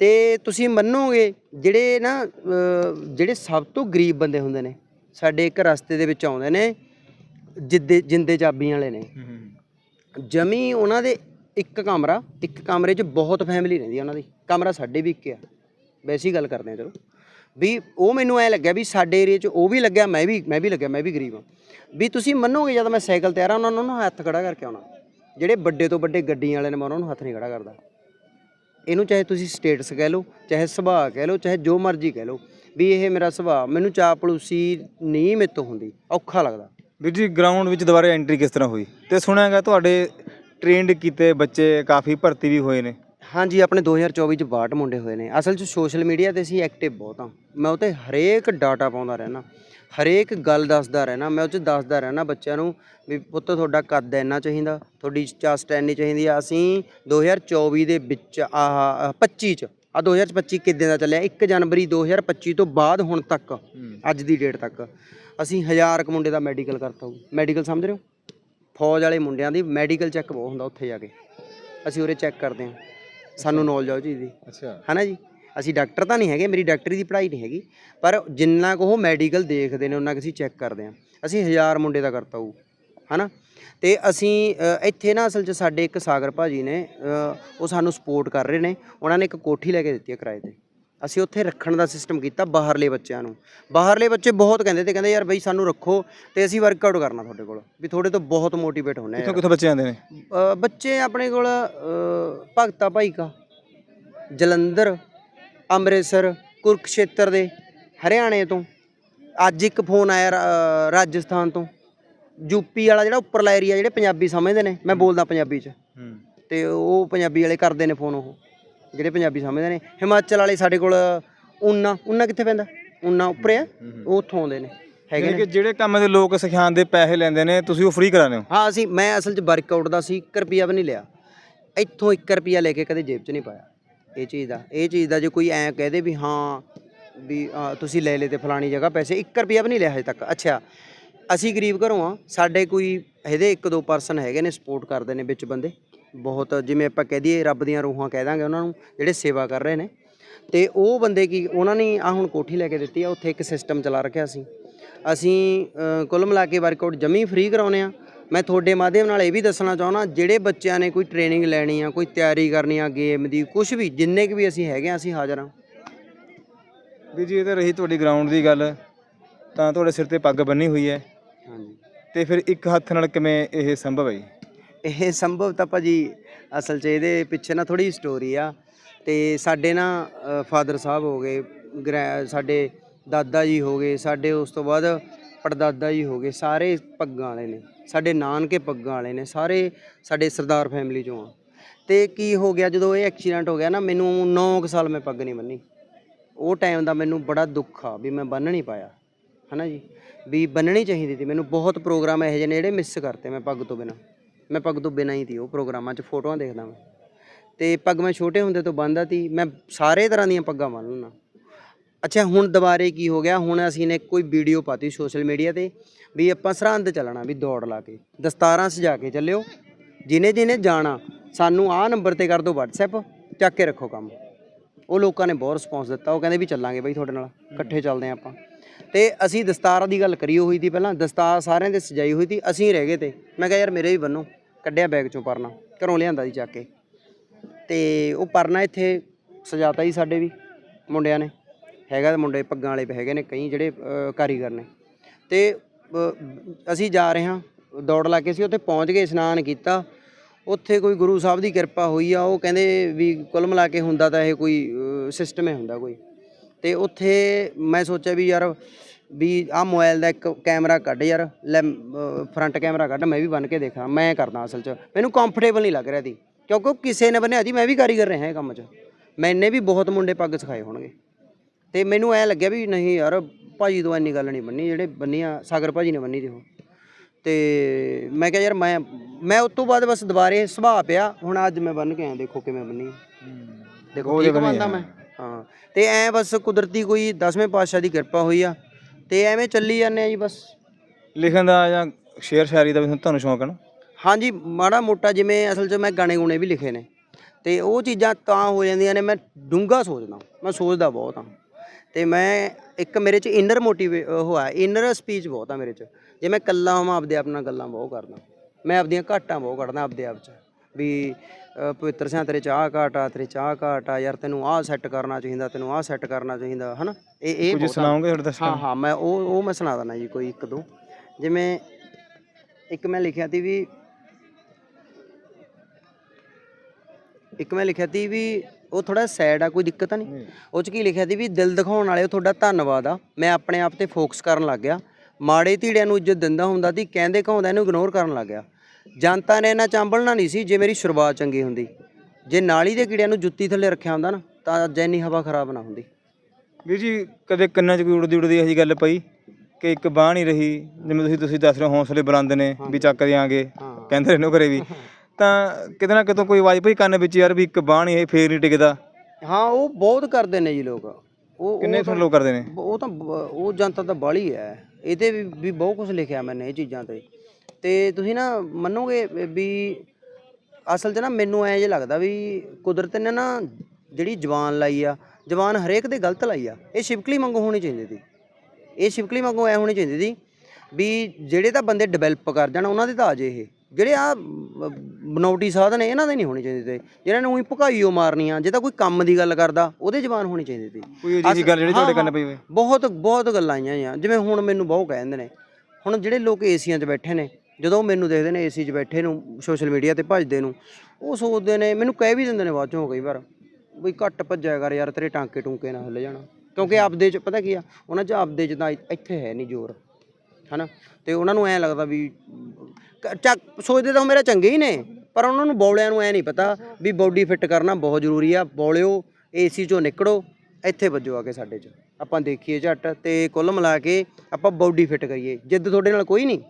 ਤੇ ਤੁਸੀਂ ਮੰਨੋਗੇ ਜਿਹੜੇ ਨਾ ਜਿਹੜੇ ਸਭ ਤੋਂ ਗਰੀਬ ਬੰਦੇ ਹੁੰਦੇ ਨੇ ਸਾਡੇ ਇੱਕ ਰਸਤੇ ਦੇ ਵਿੱਚ ਆਉਂਦੇ ਨੇ ਜਿੱਦੇ ਜਿੰਦੇ ਚਾਬੀਆਂ ਵਾਲੇ ਨੇ। ਜਮੀ ਉਹਨਾਂ ਦੇ ਇੱਕ ਕਮਰਾ ਇੱਕ ਕਮਰੇ 'ਚ ਬਹੁਤ ਫੈਮਿਲੀ ਰਹਿੰਦੀ ਉਹਨਾਂ ਦੀ। ਕਮਰਾ ਸਾਡੇ ਵੀ ਇੱਕ ਆ। ਵੈਸੇ ਹੀ ਗੱਲ ਕਰਦੇ ਆ ਚਲੋ। ਵੀ ਉਹ ਮੈਨੂੰ ਐ ਲੱਗਿਆ ਵੀ ਸਾਡੇ ਏਰੀਆ 'ਚ ਉਹ ਵੀ ਲੱਗਿਆ ਮੈਂ ਵੀ ਮੈਂ ਵੀ ਲੱਗਿਆ ਮੈਂ ਵੀ ਗਰੀਬ ਆ। ਵੀ ਤੁਸੀਂ ਮੰਨੋਗੇ ਜਦ ਮੈਂ ਸਾਈਕਲ ਤੇ ਆ ਰਹਾ ਉਹਨਾਂ ਨਾ ਹੱਥ ਖੜਾ ਕਰਕੇ ਆਉਣਾ। ਜਿਹੜੇ ਵੱਡੇ ਤੋਂ ਵੱਡੇ ਗੱਡੀਆਂ ਵਾਲੇ ਨੇ ਮੈਂ ਉਹਨਾਂ ਨੂੰ ਹੱਥ ਨਹੀਂ ਖੜਾ ਕਰਦਾ। ਇਹਨੂੰ ਚਾਹੇ ਤੁਸੀਂ ਸਟੇਟਸ ਕਹਿ ਲਓ ਚਾਹੇ ਸੁਭਾਅ ਕਹਿ ਲਓ ਚਾਹੇ ਜੋ ਮਰਜ਼ੀ ਕਹਿ ਲਓ ਵੀ ਇਹ ਮੇਰਾ ਸੁਭਾਅ ਮੈਨੂੰ ਚਾਪਲੂਸੀ ਨਹੀਂ ਮੇਰੇ ਤੋਂ ਹੁੰਦੀ ਔਖਾ ਲੱਗਦਾ। ਵੀਰ ਜੀ ਗਰਾਊਂਡ ਵਿੱਚ ਦੁਬਾਰਾ ਐਂਟਰੀ ਕਿਸ ਤਰ੍ਹਾਂ ਹੋਈ? ਤੇ ਸੁਣਿਆ ਹੈਗਾ ਤੁਹਾਡੇ ਟ੍ਰੇਨਡ ਕੀਤੇ ਬੱਚੇ ਕਾਫੀ ਭਰਤੀ ਵੀ ਹੋਏ ਨੇ। ਹਾਂਜੀ ਆਪਣੇ 2024 ਚ 62 ਮੁੰਡੇ ਹੋਏ ਨੇ। ਅਸਲ 'ਚ ਸੋਸ਼ਲ ਮੀਡੀਆ ਤੇ ਅਸੀਂ ਐਕਟਿਵ ਬਹੁਤ ਹਾਂ। ਮੈਂ ਉਹ ਤੇ ਹਰੇਕ ਡਾਟਾ ਪਾਉਂਦਾ ਰਹਿਣਾ ਹਰੇਕ ਗੱਲ ਦੱਸਦਾ ਰਹਿਣਾ ਮੈਂ ਉਹ 'ਚ ਦੱਸਦਾ ਰਹਿਣਾ ਬੱਚਿਆਂ ਨੂੰ ਵੀ ਪੁੱਤ ਤੁਹਾਡਾ ਕੱਦ ਇੰਨਾ ਚਾਹੀਦਾ ਤੁਹਾਡੀ ਚਸਟ ਇੰਨੀ ਚਾਹੀਦੀ ਆ ਅਸੀਂ 2024 ਦੇ ਵਿੱਚ ਆਹ ਆਹ 25 ਚ ਆ 2025 ਕਿੱਦਾਂ ਦਾ ਚੱਲਿਆ? 1 ਜਨਵਰੀ 2025 ਤੋਂ ਬਾਅਦ ਹੁਣ ਤੱਕ ਅੱਜ ਦੀ ਡੇਟ ਤੱਕ ਅਸੀਂ ਹਜ਼ਾਰ ਕੁ ਮੁੰਡੇ ਦਾ ਮੈਡੀਕਲ ਕਰਤਾ ਹੋਊ। ਮੈਡੀਕਲ ਸਮਝ ਰਹੇ ਹੋ? ਫੌਜ ਵਾਲੇ ਮੁੰਡਿਆਂ ਦੀ ਮੈਡੀਕਲ ਚੈੱਕ ਬਹੁਤ ਹੁੰਦਾ ਉੱਥੇ ਜਾ ਕੇ ਅਸੀਂ ਉਰੇ ਚੈੱਕ ਕਰਦੇ ਹਾਂ ਸਾਨੂੰ ਨੌਲੇਜ ਆ ਉਹ ਚੀਜ਼ ਦੀ। ਅੱਛਾ। ਹਨਾ ਜੀ? ਅਸੀਂ ਡਾਕਟਰ ਤਾਂ ਨਹੀਂ ਹੈਗੇ ਮੇਰੀ ਡਾਕਟਰੀ ਦੀ ਪੜ੍ਹਾਈ ਨਹੀਂ ਹੈਗੀ ਪਰ ਜਿੰਨਾ ਕੁ ਉਹ ਮੈਡੀਕਲ ਦੇਖਦੇ ਨੇ ਉਹਨਾਂ ਕੁ ਅਸੀਂ ਚੈੱਕ ਕਰਦੇ ਹਾਂ। ਅਸੀਂ ਹਜ਼ਾਰ ਮੁੰਡੇ ਦਾ ਕਰਤਾ ਹੋਊ ਹਨਾ? ਤੇ ਅਸੀਂ ਇੱਥੇ ਨਾ ਅਸਲ 'ਚ ਸਾਡੇ ਇੱਕ ਸਾਗਰ ਭਾਜੀ ਨੇ ਉਹ ਸਾਨੂੰ ਸਪੋਰਟ ਕਰ ਰਹੇ ਨੇ ਉਹਨਾਂ ਨੇ ਇੱਕ ਕੋਠੀ ਲੈ ਕੇ ਦਿੱਤੀ ਹੈ ਕਿਰਾਏ ਤੇ। ਅਸੀਂ ਉੱਥੇ ਰੱਖਣ ਦਾ ਸਿਸਟਮ ਕੀਤਾ ਬਾਹਰਲੇ ਬੱਚਿਆਂ ਨੂੰ। ਬਾਹਰਲੇ ਬੱਚੇ ਬਹੁਤ ਕਹਿੰਦੇ ਤੇ ਕਹਿੰਦੇ ਯਾਰ ਬਈ ਸਾਨੂੰ ਰੱਖੋ ਤੇ ਅਸੀਂ ਵਰਕਆਊਟ ਕਰਨਾ ਤੁਹਾਡੇ ਕੋਲ। ਵੀ ਤੁਹਾਡੇ ਤੋਂ ਬਹੁਤ ਮੋਟੀਵੇਟ ਹੋਣਾ ਕਿੱਥੋਂ ਕਿੱਥੋਂ ਬੱਚੇ ਆਉਂਦੇ ਨੇ? ਬੱਚੇ ਆਪਣੇ ਕੋਲ ਭਗਤਾ ਭਾਈ ਕਾ ਜਲੰਧਰ ਅੰਮ੍ਰਿਤਸਰ ਕੁਰਕਸ਼ੇਤਰ ਦੇ ਹਰਿਆਣੇ ਤੋਂ। ਅੱਜ ਇੱਕ ਫੋਨ ਆਇਆ ਰਾਜਸਥਾਨ ਤੋਂ। ਯੂਪੀ ਵਾਲਾ ਜਿਹੜਾ ਉੱਪਰਲਾ ਏਰੀਆ ਜਿਹੜੇ ਪੰਜਾਬੀ ਸਮਝਦੇ ਨੇ ਮੈਂ ਬੋਲਦਾ ਪੰਜਾਬੀ 'ਚ। ਤੇ ਉਹ ਪੰਜਾਬੀ ਵਾਲੇ ਕਰਦੇ ਨੇ ਫੋਨ ਉਹ ਜਿਹੜੇ ਪੰਜਾਬੀ ਸਮਝਦੇ ਨੇ। ਹਿਮਾਚਲ ਵਾਲੇ ਸਾਡੇ ਕੋਲ ਉਨਾ ਉਨਾ ਕਿੱਥੇ ਪੈਂਦਾ? ਉਨਾ ਉੱਪਰ ਆ। ਉਹ ਉੱਥੋਂ ਆਉਂਦੇ ਨੇ। ਹੈਗੇ ਕਿ ਜਿਹੜੇ ਕੰਮ ਦੇ ਲੋਕ ਸਿਖਾਉਣ ਦੇ ਪੈਸੇ ਲੈਂਦੇ ਨੇ ਤੁਸੀਂ ਉਹ ਫ੍ਰੀ ਕਰਾਉਂਦੇ ਹੋ? ਹਾਂ ਅਸੀਂ ਮੈਂ ਅਸਲ 'ਚ ਵਰਕਆਊਟ ਦਾ ਸੀ 1 ਰੁਪਿਆ ਵੀ ਨਹੀਂ ਲਿਆ। ਇੱਥੋਂ 1 ਰੁਪਿਆ ਲੈ ਕੇ ਕਦੇ ਜੇਬ 'ਚ ਨਹੀਂ ਪਾਇਆ। ਇਹ ਚੀਜ਼ ਦਾ ਇਹ ਚੀਜ਼ ਦਾ ਜੇ ਕੋਈ ਐਂ ਕਹਦੇ ਵੀ ਹਾਂ ਵੀ ਅਹ, ਤੁਸੀਂ ਲੈ ਲਏ ਤੇ ਫਲਾਣੀ ਜਗ੍ਹਾ ਪੈਸੇ 1 ਰੁਪਿਆ ਵੀ ਨਹੀਂ ਲਿਆ ਹਜੇ ਤੱਕ। ਅੱਛਾ ਅਸੀਂ ਗਰੀਬ ਘਰੋਂ ਆ ਸਾਡੇ ਕੋਈ ਇਹਦੇ ਇੱਕ ਦੋ ਪਰਸਨ ਹੈਗੇ ਨੇ ਸਪੋਰਟ ਕਰਦੇ ਨੇ ਵਿੱਚ ਬੰਦੇ। ਬਹੁਤ ਜਿਵੇਂ ਆਪਾਂ ਕਹਿ ਦਈਏ ਰੱਬ ਦੀਆਂ ਰੂਹਾਂ ਕਹਿ ਦਾਂਗੇ ਉਹਨਾਂ ਨੂੰ ਜਿਹੜੇ ਸੇਵਾ ਕਰ ਰਹੇ ਨੇ। ਤੇ ਉਹ ਬੰਦੇ ਕੀ ਉਹਨਾਂ ਨੇ ਆ ਹੁਣ ਕੋਠੀ ਲੈ ਕੇ ਦਿੱਤੀ ਆ ਉੱਥੇ ਇੱਕ ਸਿਸਟਮ ਚਲਾ ਰੱਖਿਆ ਸੀ ਅਸੀਂ ਅ, ਕੁੱਲ ਮਿਲਾ ਕੇ ਵਰਕਆਊਟ ਜਮੀ ਫ੍ਰੀ ਕਰਾਉਨੇ ਆ। ਮੈਂ ਤੁਹਾਡੇ ਮਾਧਿਅਮ ਨਾਲ ਇਹ ਵੀ ਦੱਸਣਾ ਚਾਹੁੰਦਾ ਜਿਹੜੇ ਬੱਚਿਆਂ ਨੇ ਕੋਈ ਟ੍ਰੇਨਿੰਗ ਲੈਣੀ ਆ ਕੋਈ ਤਿਆਰੀ ਕਰਨੀ ਆ ਗੇਮ ਦੀ ਕੁਝ ਵੀ ਜਿੰਨੇ ਕੁ ਵੀ ਅਸੀਂ ਹੈਗੇ ਆ ਅਸੀਂ ਹਾਜ਼ਰ ਆ। ਵੀ ਜੀ ਇਹ ਤਾਂ ਰਹੀ ਤੁਹਾਡੀ ਗਰਾਊਂਡ ਦੀ ਗੱਲ ਤਾਂ ਤੁਹਾਡੇ ਸਿਰ ਤੇ ਪੱਗ ਬੰਨੀ ਹੋਈ ਹੈ। ਹਾਂਜੀ। ਤੇ ਫਿਰ ਇੱਕ ਹੱਥ ਨਾਲ ਕਿਵੇਂ ਇਹ ਸੰਭਵ ਹੈ ਜੀ? ਇਹ ਸੰਭਵ ਤਾਂ ਭਾਜੀ ਅਸਲ 'ਚ ਇਹਦੇ ਪਿੱਛੇ ਨਾ ਥੋੜੀ ਸਟੋਰੀ ਆ। ਤੇ ਸਾਡੇ ਨਾ ਫਾਦਰ ਸਾਹਿਬ ਹੋ ਗਏ ਸਾਡੇ ਦਾਦਾ ਜੀ ਹੋ ਗਏ ਸਾਡੇ ਉਸ ਤੋਂ ਬਾਅਦ ਪੜਦਾਦਾ ਜੀ ਹੋ ਗਏ, ਸਾਰੇ ਪੱਗਾਂ ਵਾਲੇ ਨੇ, ਸਾਡੇ ਨਾਨਕੇ ਪੱਗਾਂ ਵਾਲੇ ਨੇ, ਸਾਰੇ ਸਾਡੇ ਸਰਦਾਰ ਫੈਮਿਲੀ ਚੋਂ ਆ। ਤੇ ਕੀ ਹੋ ਗਿਆ, ਜਦੋਂ ਇਹ ਐਕਸੀਡੈਂਟ ਹੋ ਗਿਆ ਨਾ, ਮੈਨੂੰ 9 ਸਾਲ ਮੈਂ ਪੱਗ ਨਹੀਂ ਬੰਨੀ। ਉਹ ਟਾਈਮ ਦਾ ਮੈਨੂੰ ਬੜਾ ਦੁੱਖ ਆ ਵੀ ਮੈਂ ਬੰਨ ਨਹੀਂ ਪਾਇਆ, ਹਨਾ ਜੀ? ਵੀ ਬੰਨਣੀ ਚਾਹੀਦੀ ਸੀ, ਮੈਨੂੰ ਬਹੁਤ ਪ੍ਰੋਗਰਾਮ ਇਹੋ ਜਿਹੇ ਨੇ ਜਿਹੜੇ ਮਿਸ ਕਰਤੇ ਮੈਂ ਪੱਗ ਤੋਂ ਬਿਨਾ। ਮੈਂ ਪੱਗ ਤੋਂ ਬਿਨਾ ਹੀ ਸੀ ਉਹ ਪ੍ਰੋਗਰਾਮਾਂ 'ਚ, ਫੋਟੋਆਂ ਦੇਖਦਾ ਮੈਂ। ਤੇ ਪੱਗ ਮੈਂ ਛੋਟੇ ਹੁੰਦੇ ਤੋਂ ਬੰਨਦਾ ਸੀ, ਮੈਂ ਸਾਰੇ ਤਰ੍ਹਾਂ ਦੀਆਂ ਪੱਗਾਂ ਬੰਨ ਲੈਂਦਾ। ਅੱਛਾ ਹੁਣ ਦੁਬਾਰੇ ਕੀ ਹੋ ਗਿਆ? ਹੁਣ ਅਸੀਂ ਨੇ ਕੋਈ ਵੀਡੀਓ ਪਾਤੀ ਸੋਸ਼ਲ ਮੀਡੀਆ ਤੇ ਵੀ ਆਪਾਂ ਸਰਹੰਦ ਚੱਲਣਾ ਵੀ ਦੌੜ ਲਾ ਕੇ। ਦਸਤਾਰਾਂ ਸਜਾ ਕੇ ਚੱਲਿਓ। ਜਿਨੇ ਜਿਨੇ ਜਾਣਾ ਸਾਨੂੰ ਆਹ ਨੰਬਰ ਤੇ ਕਰ ਦਿਓ WhatsApp ਚੱਕ ਕੇ ਰੱਖੋ ਕੰਮ। ਉਹ ਲੋਕਾਂ ਨੇ ਬਹੁਤ ਰਿਸਪੌਂਸ ਦਿੱਤਾ। ਉਹ ਕਹਿੰਦੇ ਵੀ ਚੱਲਾਂਗੇ ਬਾਈ ਤੁਹਾਡੇ ਨਾਲ ਇਕੱਠੇ ਚੱਲਦੇ ਹਾਂ ਆਪਾਂ। ਤੇ ਅਸੀਂ ਦਸਤਾਰ ਦੀ ਗੱਲ ਕਰੀ ਹੋਈ ਸੀ ਪਹਿਲਾਂ। ਦਸਤਾਰ ਸਾਰਿਆਂ ਦੇ ਸਜਾਈ ਹੋਈ ਸੀ। ਅਸੀਂ ਰਹਿ ਗਏ ਤੇ। ਮੈਂ ਕਿਹਾ ਯਾਰ ਮੇਰੇ ਵੀ ਬੰਨੋ। ਕੱਢਿਆ ਬੈਗ ਚੋਂ ਪਰਨਾ। ਘਰੋਂ ਲਿਆਂਦਾ ਸੀ ਚੱਕ ਕੇ। ਤੇ ਉਹ ਪਰਨਾ ਇੱਥੇ ਸਜਾਤਾ ਜੀ ਸਾਡੇ ਵੀ ਮੁੰਡਿਆਂ ਨੇ। ਹੈਗਾ ਮੁੰਡੇ ਪੱਗਾਂ ਵਾਲੇ ਹੈਗੇ ਨੇ ਕਈ ਜਿਹੜੇ ਕਾਰੀਗਰ ਨੇ। ਤੇ ਅਸੀਂ ਜਾ ਰਹੇ ਹਾਂ, ਦੌੜ ਲਾ ਕੇ ਅਸੀਂ ਉੱਥੇ ਪਹੁੰਚ ਗਏ, ਇਸ਼ਨਾਨ ਕੀਤਾ। ਉੱਥੇ ਕੋਈ ਗੁਰੂ ਸਾਹਿਬ ਦੀ ਕਿਰਪਾ ਹੋਈ ਆ, ਉਹ ਕਹਿੰਦੇ ਵੀ ਕੁੱਲ ਮਿਲਾ ਕੇ ਹੁੰਦਾ ਤਾਂ ਇਹ ਕੋਈ ਸਿਸਟਮ ਹੈ ਹੁੰਦਾ ਕੋਈ। ਤੇ ਉੱਥੇ ਮੈਂ ਸੋਚਿਆ ਵੀ ਯਾਰ, ਵੀ ਆਹ ਮੋਬਾਈਲ ਦਾ ਇੱਕ ਕੈਮਰਾ ਕੱਢ ਯਾਰ, ਲੈ ਫਰੰਟ ਕੈਮਰਾ ਕੱਢ, ਮੈਂ ਵੀ ਬਣ ਕੇ ਦੇਖਾਂ, ਮੈਂ ਕਰਦਾ ਅਸਲ 'ਚ। ਮੈਨੂੰ ਕੰਫਰਟੇਬਲ ਨਹੀਂ ਲੱਗ ਰਿਹਾ ਸੀ, ਕਿਉਂਕਿ ਉਹ ਕਿਸੇ ਨੇ ਬਣਿਆ ਜੀ ਮੈਂ ਵੀ ਕਾਰੀਗਰ ਰਿਹਾ ਇਹ ਕੰਮ 'ਚ। ਮੈਨੇ ਵੀ ਬਹੁਤ ਮੁੰਡੇ ਪੱਗ ਸਿਖਾਏ ਹੋਣਗੇ। ਤੇ ਮੈਨੂੰ ਐ ਲੱਗਿਆ ਵੀ ਨਹੀਂ ਯਾਰ ਭਾਜੀ ਤੋਂ ਇੰਨੀ ਗੱਲ ਨਹੀਂ ਬੰਨੀ ਜਿਹੜੇ ਬੰਨੀਆਂ ਸਾਗਰ ਭਾਜੀ ਨੇ ਬੰਨੀ ਉਹ। ਤੇ ਮੈਂ ਕਿਹਾ ਯਾਰ ਮੈਂ ਮੈਂ ਉਸ ਤੋਂ ਬਾਅਦ ਬਸ ਦੁਬਾਰੇ ਸੁਭਾਅ ਪਿਆ ਹੁਣ ਅੱਜ ਮੈਂ ਬੰਨ ਕੇ ਆਇਆ ਦੇਖੋ ਕਿਵੇਂ ਬੰਨੀ। ਦੇਖੋ ਠੀਕ ਬੰਦਾ ਮੈਂ? ਹਾਂ ਤੇ ਐ ਬਸ ਕੁਦਰਤੀ ਕੋਈ 10ਵੇਂ ਪਾਤਸ਼ਾਹ ਦੀ ਕਿਰਪਾ ਹੋਈ ਆ ਤੇ ਐਵੇਂ ਚੱਲੀ ਜਾਂਦੇ ਆ ਜੀ ਬਸ। ਲਿਖਣ ਦਾ ਜਾਂ ਸ਼ੇਅਰ ਸ਼ਾਇਰੀ ਦਾ ਵੀ ਤੁਹਾਨੂੰ ਸ਼ੌਂਕ ਹੈ ਨਾ? ਹਾਂਜੀ ਮਾੜਾ ਮੋਟਾ ਜਿਵੇਂ ਅਸਲ 'ਚ ਮੈਂ ਗਾਣੇ ਗੁਣੇ ਵੀ ਲਿਖੇ ਨੇ ਤੇ ਉਹ ਚੀਜ਼ਾਂ ਤਾਂ ਹੋ ਜਾਂਦੀਆਂ ਨੇ ਮੈਂ ਡੂੰਘਾ ਸੋਚਦਾ ਮੈਂ ਸੋਚਦਾ ਬਹੁਤ ਹਾਂ ਤੇ ਮੈਂ ਇੱਕ ਮੇਰੇ 'ਚ ਇਨਰ ਮੋਟਿਵ ਉਹ ਆ ਇਨਰ ਸਪੀਚ ਬਹੁਤ ਆ ਮੇਰੇ 'ਚ। ਜੇ ਮੈਂ ਇਕੱਲਾ ਹਾਂ ਆਪਦੇ ਆਪ ਨਾਲ ਗੱਲਾਂ ਬਹੁਤ ਕਰਦਾ। ਮੈਂ ਆਪਦੀਆਂ ਘਾਟਾਂ ਬਹੁਤ ਕੱਢਦਾ ਆਪਦੇ ਆਪ 'ਚ। ਵੀ ਪਵਿੱਤਰ ਸਿਆਂ ਤੇਰੇ ਚਾਹ ਘਾਟਾ ਤੇਰੇ ਚਾਹ ਘਾਟਾ ਯਾਰ ਤੈਨੂੰ ਆਹ ਸੈੱਟ ਕਰਨਾ ਚਾਹੀਦਾ ਤੈਨੂੰ ਆਹ ਸੈੱਟ ਕਰਨਾ ਚਾਹੀਦਾ ਹਨਾ? ਇਹ ਇਹ ਕੁਝ। ਸੁਣਾਓਗੇ ਤੁਹਾਡੇ ਹਾਂ ਹਾਂ ਮੈਂ ਉਹ ਉਹ ਮੈਂ ਸੁਣਾ ਦਿੰਦਾ ਜੀ ਕੋਈ ਇੱਕ ਦੋ। ਜਿਵੇਂ ਇੱਕ ਮੈਂ ਲਿਖਿਆ ਸੀ ਵੀ ਇੱਕ ਮੈਂ ਲਿਖਿਆ ਸੀ ਵੀ ਉਹ ਥੋੜਾ ਸੈਡ ਆ ਕੋਈ ਦਿੱਕਤ ਤਾਂ ਨਹੀਂ। ਉਹ ਚ ਕੀ ਲਿਖਿਆ ਸੀ ਵੀ ਦਿਲ ਦਿਖਾਉਣ ਵਾਲਿਓ ਤੁਹਾਡਾ ਧੰਨਵਾਦ ਆ। ਮੈਂ ਆਪਣੇ ਆਪ ਤੇ ਫੋਕਸ ਕਰਨ ਲੱਗ ਗਿਆ। ਮਾੜੇ ਧੀੜਿਆਂ ਨੂੰ ਇੱਜ਼ਤ ਦਿੰਦਾ ਹੁੰਦਾ ਸੀ ਕਹਿੰਦੇ ਕਹਾਉਂਦਾ ਇਹਨੂੰ ਇਗਨੋਰ ਕਰਨ ਲੱਗ ਗਿਆ। ਜਨਤਾ ਨੇ ਇਹਨਾਂ ਚਾਂਬਲਣਾ ਨਹੀਂ ਸੀ ਜੇ ਮੇਰੀ ਸ਼ੁਰੂਆਤ ਚੰਗੀ ਹੁੰਦੀ। ਜੇ ਨਾਲੀ ਦੇ ਕੀੜਿਆਂ ਨੂੰ ਜੁੱਤੀ ਥੱਲੇ ਰੱਖਿਆ ਹੁੰਦਾ ਨਾ ਤਾਂ ਅੱਜ ਇੰਨੀ ਹਵਾ ਖਰਾਬ ਨਾ ਹੁੰਦੀ। ਵੀਰ ਜੀ ਕਦੇ ਕੰਨਾਂ 'ਚ ਕੋਈ ਉੜਦੀ ਉੜਦੀ ਇਹੋ ਜਿਹੀ ਗੱਲ ਪਈ? ਕਿ ਇੱਕ ਬਾਹ ਨਹੀਂ ਰਹੀ ਜਿਵੇਂ ਤੁਸੀਂ ਤੁਸੀਂ ਦੱਸ ਰਹੇ ਹੋ ਹੌਸਲੇ ਬੁਲੰਦ ਨੇ ਵੀ ਚੱਕ ਦਿਆਂਗੇ ਕਹਿੰਦੇ ਰਹਿੰਦੇ ਘਰੇ ਵੀ। ਤਾਂ ਕਿਤੇ ਨਾ ਕਿਤੋਂ ਕੋਈ ਆਵਾਜ਼ ਪਈ ਕੰਨ ਵਿੱਚ ਯਾਰ ਵੀ ਇੱਕ ਬਾਹ ਨਹੀਂ ਇਹ ਫੇਰ ਨਹੀਂ ਟਿਕਦਾ। ਹਾਂ ਉਹ ਬਹੁਤ ਕਰਦੇ ਨੇ ਜੀ ਲੋਕ। ਉਹ ਕਿੰਨੇ ਤੁਹਾਨੂੰ ਲੋਕ ਕਰਦੇ ਨੇ? ਉਹ ਤਾਂ ਬ- ਉਹ ਜਨਤਾ ਤਾਂ ਬਾਲੀ ਹੈ। ਇਹਦੇ ਵੀ ਵੀ ਬਹੁਤ ਕੁਝ ਲਿਖਿਆ ਮੈਨੇ ਇਹ ਚੀਜ਼ਾਂ ਤੇ। ਤੇ ਤੁਸੀਂ ਨਾ ਮੰਨੋਗੇ ਵੀ ਅਸਲ 'ਚ ਨਾ ਮੈਨੂੰ ਐਂ ਜੇ ਲੱਗਦਾ ਵੀ ਕੁਦਰਤ ਨੇ ਨਾ ਜਿਹੜੀ ਜਵਾਨ ਲਾਈ ਆ ਜਵਾਨ ਹਰੇਕ ਦੇ ਗਲਤ ਲਾਈ ਆ ਇਹ ਸ਼ਿਵਕਲੀ ਵਾਂਗੂ ਹੋਣੀ ਚਾਹੀਦੀ ਸੀ। ਇਹ ਸ਼ਿਵਕਲੀ ਵਾਂਗੂ ਐ ਹੋਣੀ ਚਾਹੀਦੀ ਸੀ ਵੀ ਜਿਹੜੇ ਤਾਂ ਬੰਦੇ ਡਿਵੈਲਪ ਕਰ ਜਾਣ ਉਹਨਾਂ ਦੇ ਤਾਂ ਆ ਜੇ ਇਹ। ਜਿਹੜੇ ਆ ਬਨੌਟੀ ਸਾਧਨ ਇਹਨਾਂ ਦੇ ਨਹੀਂ ਹੋਣੇ ਚਾਹੀਦੇ ਤੇ। ਜਿਹਨਾਂ ਨੂੰ ਉਹੀ ਭਕਾਈਓ ਮਾਰਨੀਆਂ ਜੇ ਤਾਂ ਕੋਈ ਕੰਮ ਦੀ ਗੱਲ ਕਰਦਾ ਉਹਦੇ ਜਵਾਨ ਹੋਣੀ ਚਾਹੀਦੀ ਸੀ। ਕੋਈ ਅਜਿਹੀ ਜਿਹੀ ਗੱਲ ਜਿਹੜੀ ਤੁਹਾਡੇ ਕੰਨ ਪਈ ਹੋਵੇ? ਬਹੁਤ ਬਹੁਤ ਗੱਲਾਂ ਆਈਆਂ ਆ। ਜਿਵੇਂ ਹੁਣ ਮੈਨੂੰ ਬਹੁਤ ਕਹਿੰਦੇ ਨੇ ਹੁਣ ਜਿਹੜੇ ਲੋਕ ਏਸੀਆਂ 'ਚ ਬੈਠੇ ਨੇ ਜਦੋਂ ਮੈਨੂੰ ਦੇਖਦੇ ਨੇ ਏਸੀ 'ਚ ਬੈਠੇ ਨੂੰ ਸੋਸ਼ਲ ਮੀਡੀਆ ਤੇ ਭੱਜਦੇ ਨੂੰ ਉਹ ਸੋਚਦੇ ਨੇ ਮੈਨੂੰ ਕਹਿ ਵੀ ਦਿੰਦੇ ਨੇ ਬਾਅਦ ਚੋਂ ਕਈ ਵਾਰ ਵੀ ਘੱਟ ਭੱਜਿਆ ਕਰ ਯਾਰ ਤੇਰੇ ਟਾਂਕੇ ਟੂੰਕੇ ਨਾ ਹਿੱਲ ਜਾਣਾ। ਕਿਉਂਕਿ ਆਪਦੇ 'ਚ ਪਤਾ ਕੀ ਆ ਉਹਨਾਂ 'ਚ ਆਪਦੇ 'ਚ ਤਾਂ ਇੱਥੇ ਹੈ ਨਹੀਂ ਜ਼ੋਰ। ਹਨਾ? ਤੇ ਉਹਨਾਂ ਨੂੰ ਐ ਲੱਗਦਾ ਵੀ ਕ- ਚੱਕ, ਸੋਚਦੇ ਤਾਂ ਉਹ ਮੇਰਾ ਚੰਗੇ ਹੀ ਨੇ, ਪਰ ਉਹਨਾਂ ਨੂੰ ਬੌਲਿਆਂ ਨੂੰ ਐ ਨਹੀਂ ਪਤਾ ਵੀ ਬਾਡੀ ਫਿੱਟ ਕਰਨਾ ਬਹੁਤ ਜ਼ਰੂਰੀ ਆ, ਬੌਲਿਓ ਏਸੀ ਚੋਂ ਨਿਕੜੋ ਇੱਥੇ ਵੱਜੋ ਆ ਕੇ ਸਾਡੇ 'ਚ। ਆਪਾਂ ਦੇਖੀਏ ਝੱਟ ਤੇ ਕੁੱਲ ਮਿਲਾ ਕੇ ਆਪਾਂ ਬਾਡੀ ਫਿੱਟ ਕਰੀਏ। ਜਿੱਦ ਤੁਹਾਡੇ ਨਾਲ ਕੋਈ ਨਹੀਂ।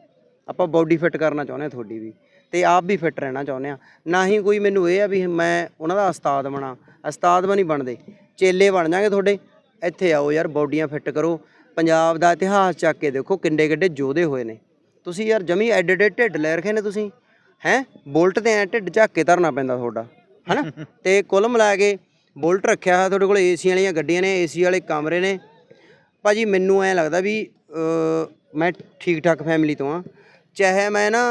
ਆਪਾਂ ਬਾਡੀ ਫਿੱਟ ਕਰਨਾ ਚਾਹੁੰਦੇ ਆ ਤੁਹਾਡੀ ਵੀ। ਤੇ ਆਪ ਵੀ ਫਿੱਟ ਰਹਿਣਾ ਚਾਹੁੰਦੇ ਆ ਨਾ ਹੀ ਕੋਈ ਮੈਨੂੰ ਇਹ ਆ ਵੀ ਮੈਂ ਉਹਨਾਂ ਦਾ ਉਸਤਾਦ ਬਣਾ। ਉਸਤਾਦ ਵੀ ਨਹੀਂ ਬਣਦੇ। ਚੇਲੇ ਬਣ ਜਾਗੇ ਤੁਹਾਡੇ। ਇੱਥੇ ਆਓ ਯਾਰ, ਬਾਡੀਆਂ ਫਿੱਟ ਕਰੋ। ਪੰਜਾਬ ਦਾ ਇਤਿਹਾਸ ਚੱਕ ਕੇ ਦੇਖੋ ਕਿੰਨੇ ਕਿੱਡੇ ਯੋਧੇ ਹੋਏ ਨੇ। ਤੁਸੀਂ ਯਾਰ ਜਮੀ ਐਡੇ ਐਡੇ ਢਿੱਡ ਲੈ ਰਖੇ ਨੇ ਤੁਸੀਂ। ਹੈ? ਬੁਲਟ ਤੇ ਐ ਢਿੱਡ ਝੱਕ ਕੇ ਧਰਨਾ ਪੈਂਦਾ ਤੁਹਾਡਾ। ਹਨਾ? ਤੇ ਕੁੱਲ ਮਿਲਾ ਕੇ ਬੁਲਟ ਰੱਖਿਆ ਹੋਇਆ ਤੁਹਾਡੇ ਕੋਲ ਏਸੀ ਵਾਲੀਆਂ ਗੱਡੀਆਂ ਨੇ ਏਸੀ ਵਾਲੇ ਕਮਰੇ ਨੇ। ਭਾਜੀ ਮੈਨੂੰ ਐ ਲੱਗਦਾ ਵੀ ਮੈਂ ਠੀਕ ਠਾਕ ਫੈਮਿਲੀ ਤੋਂ ਆ ਚਾਹੇ ਮੈਂ ਨਾ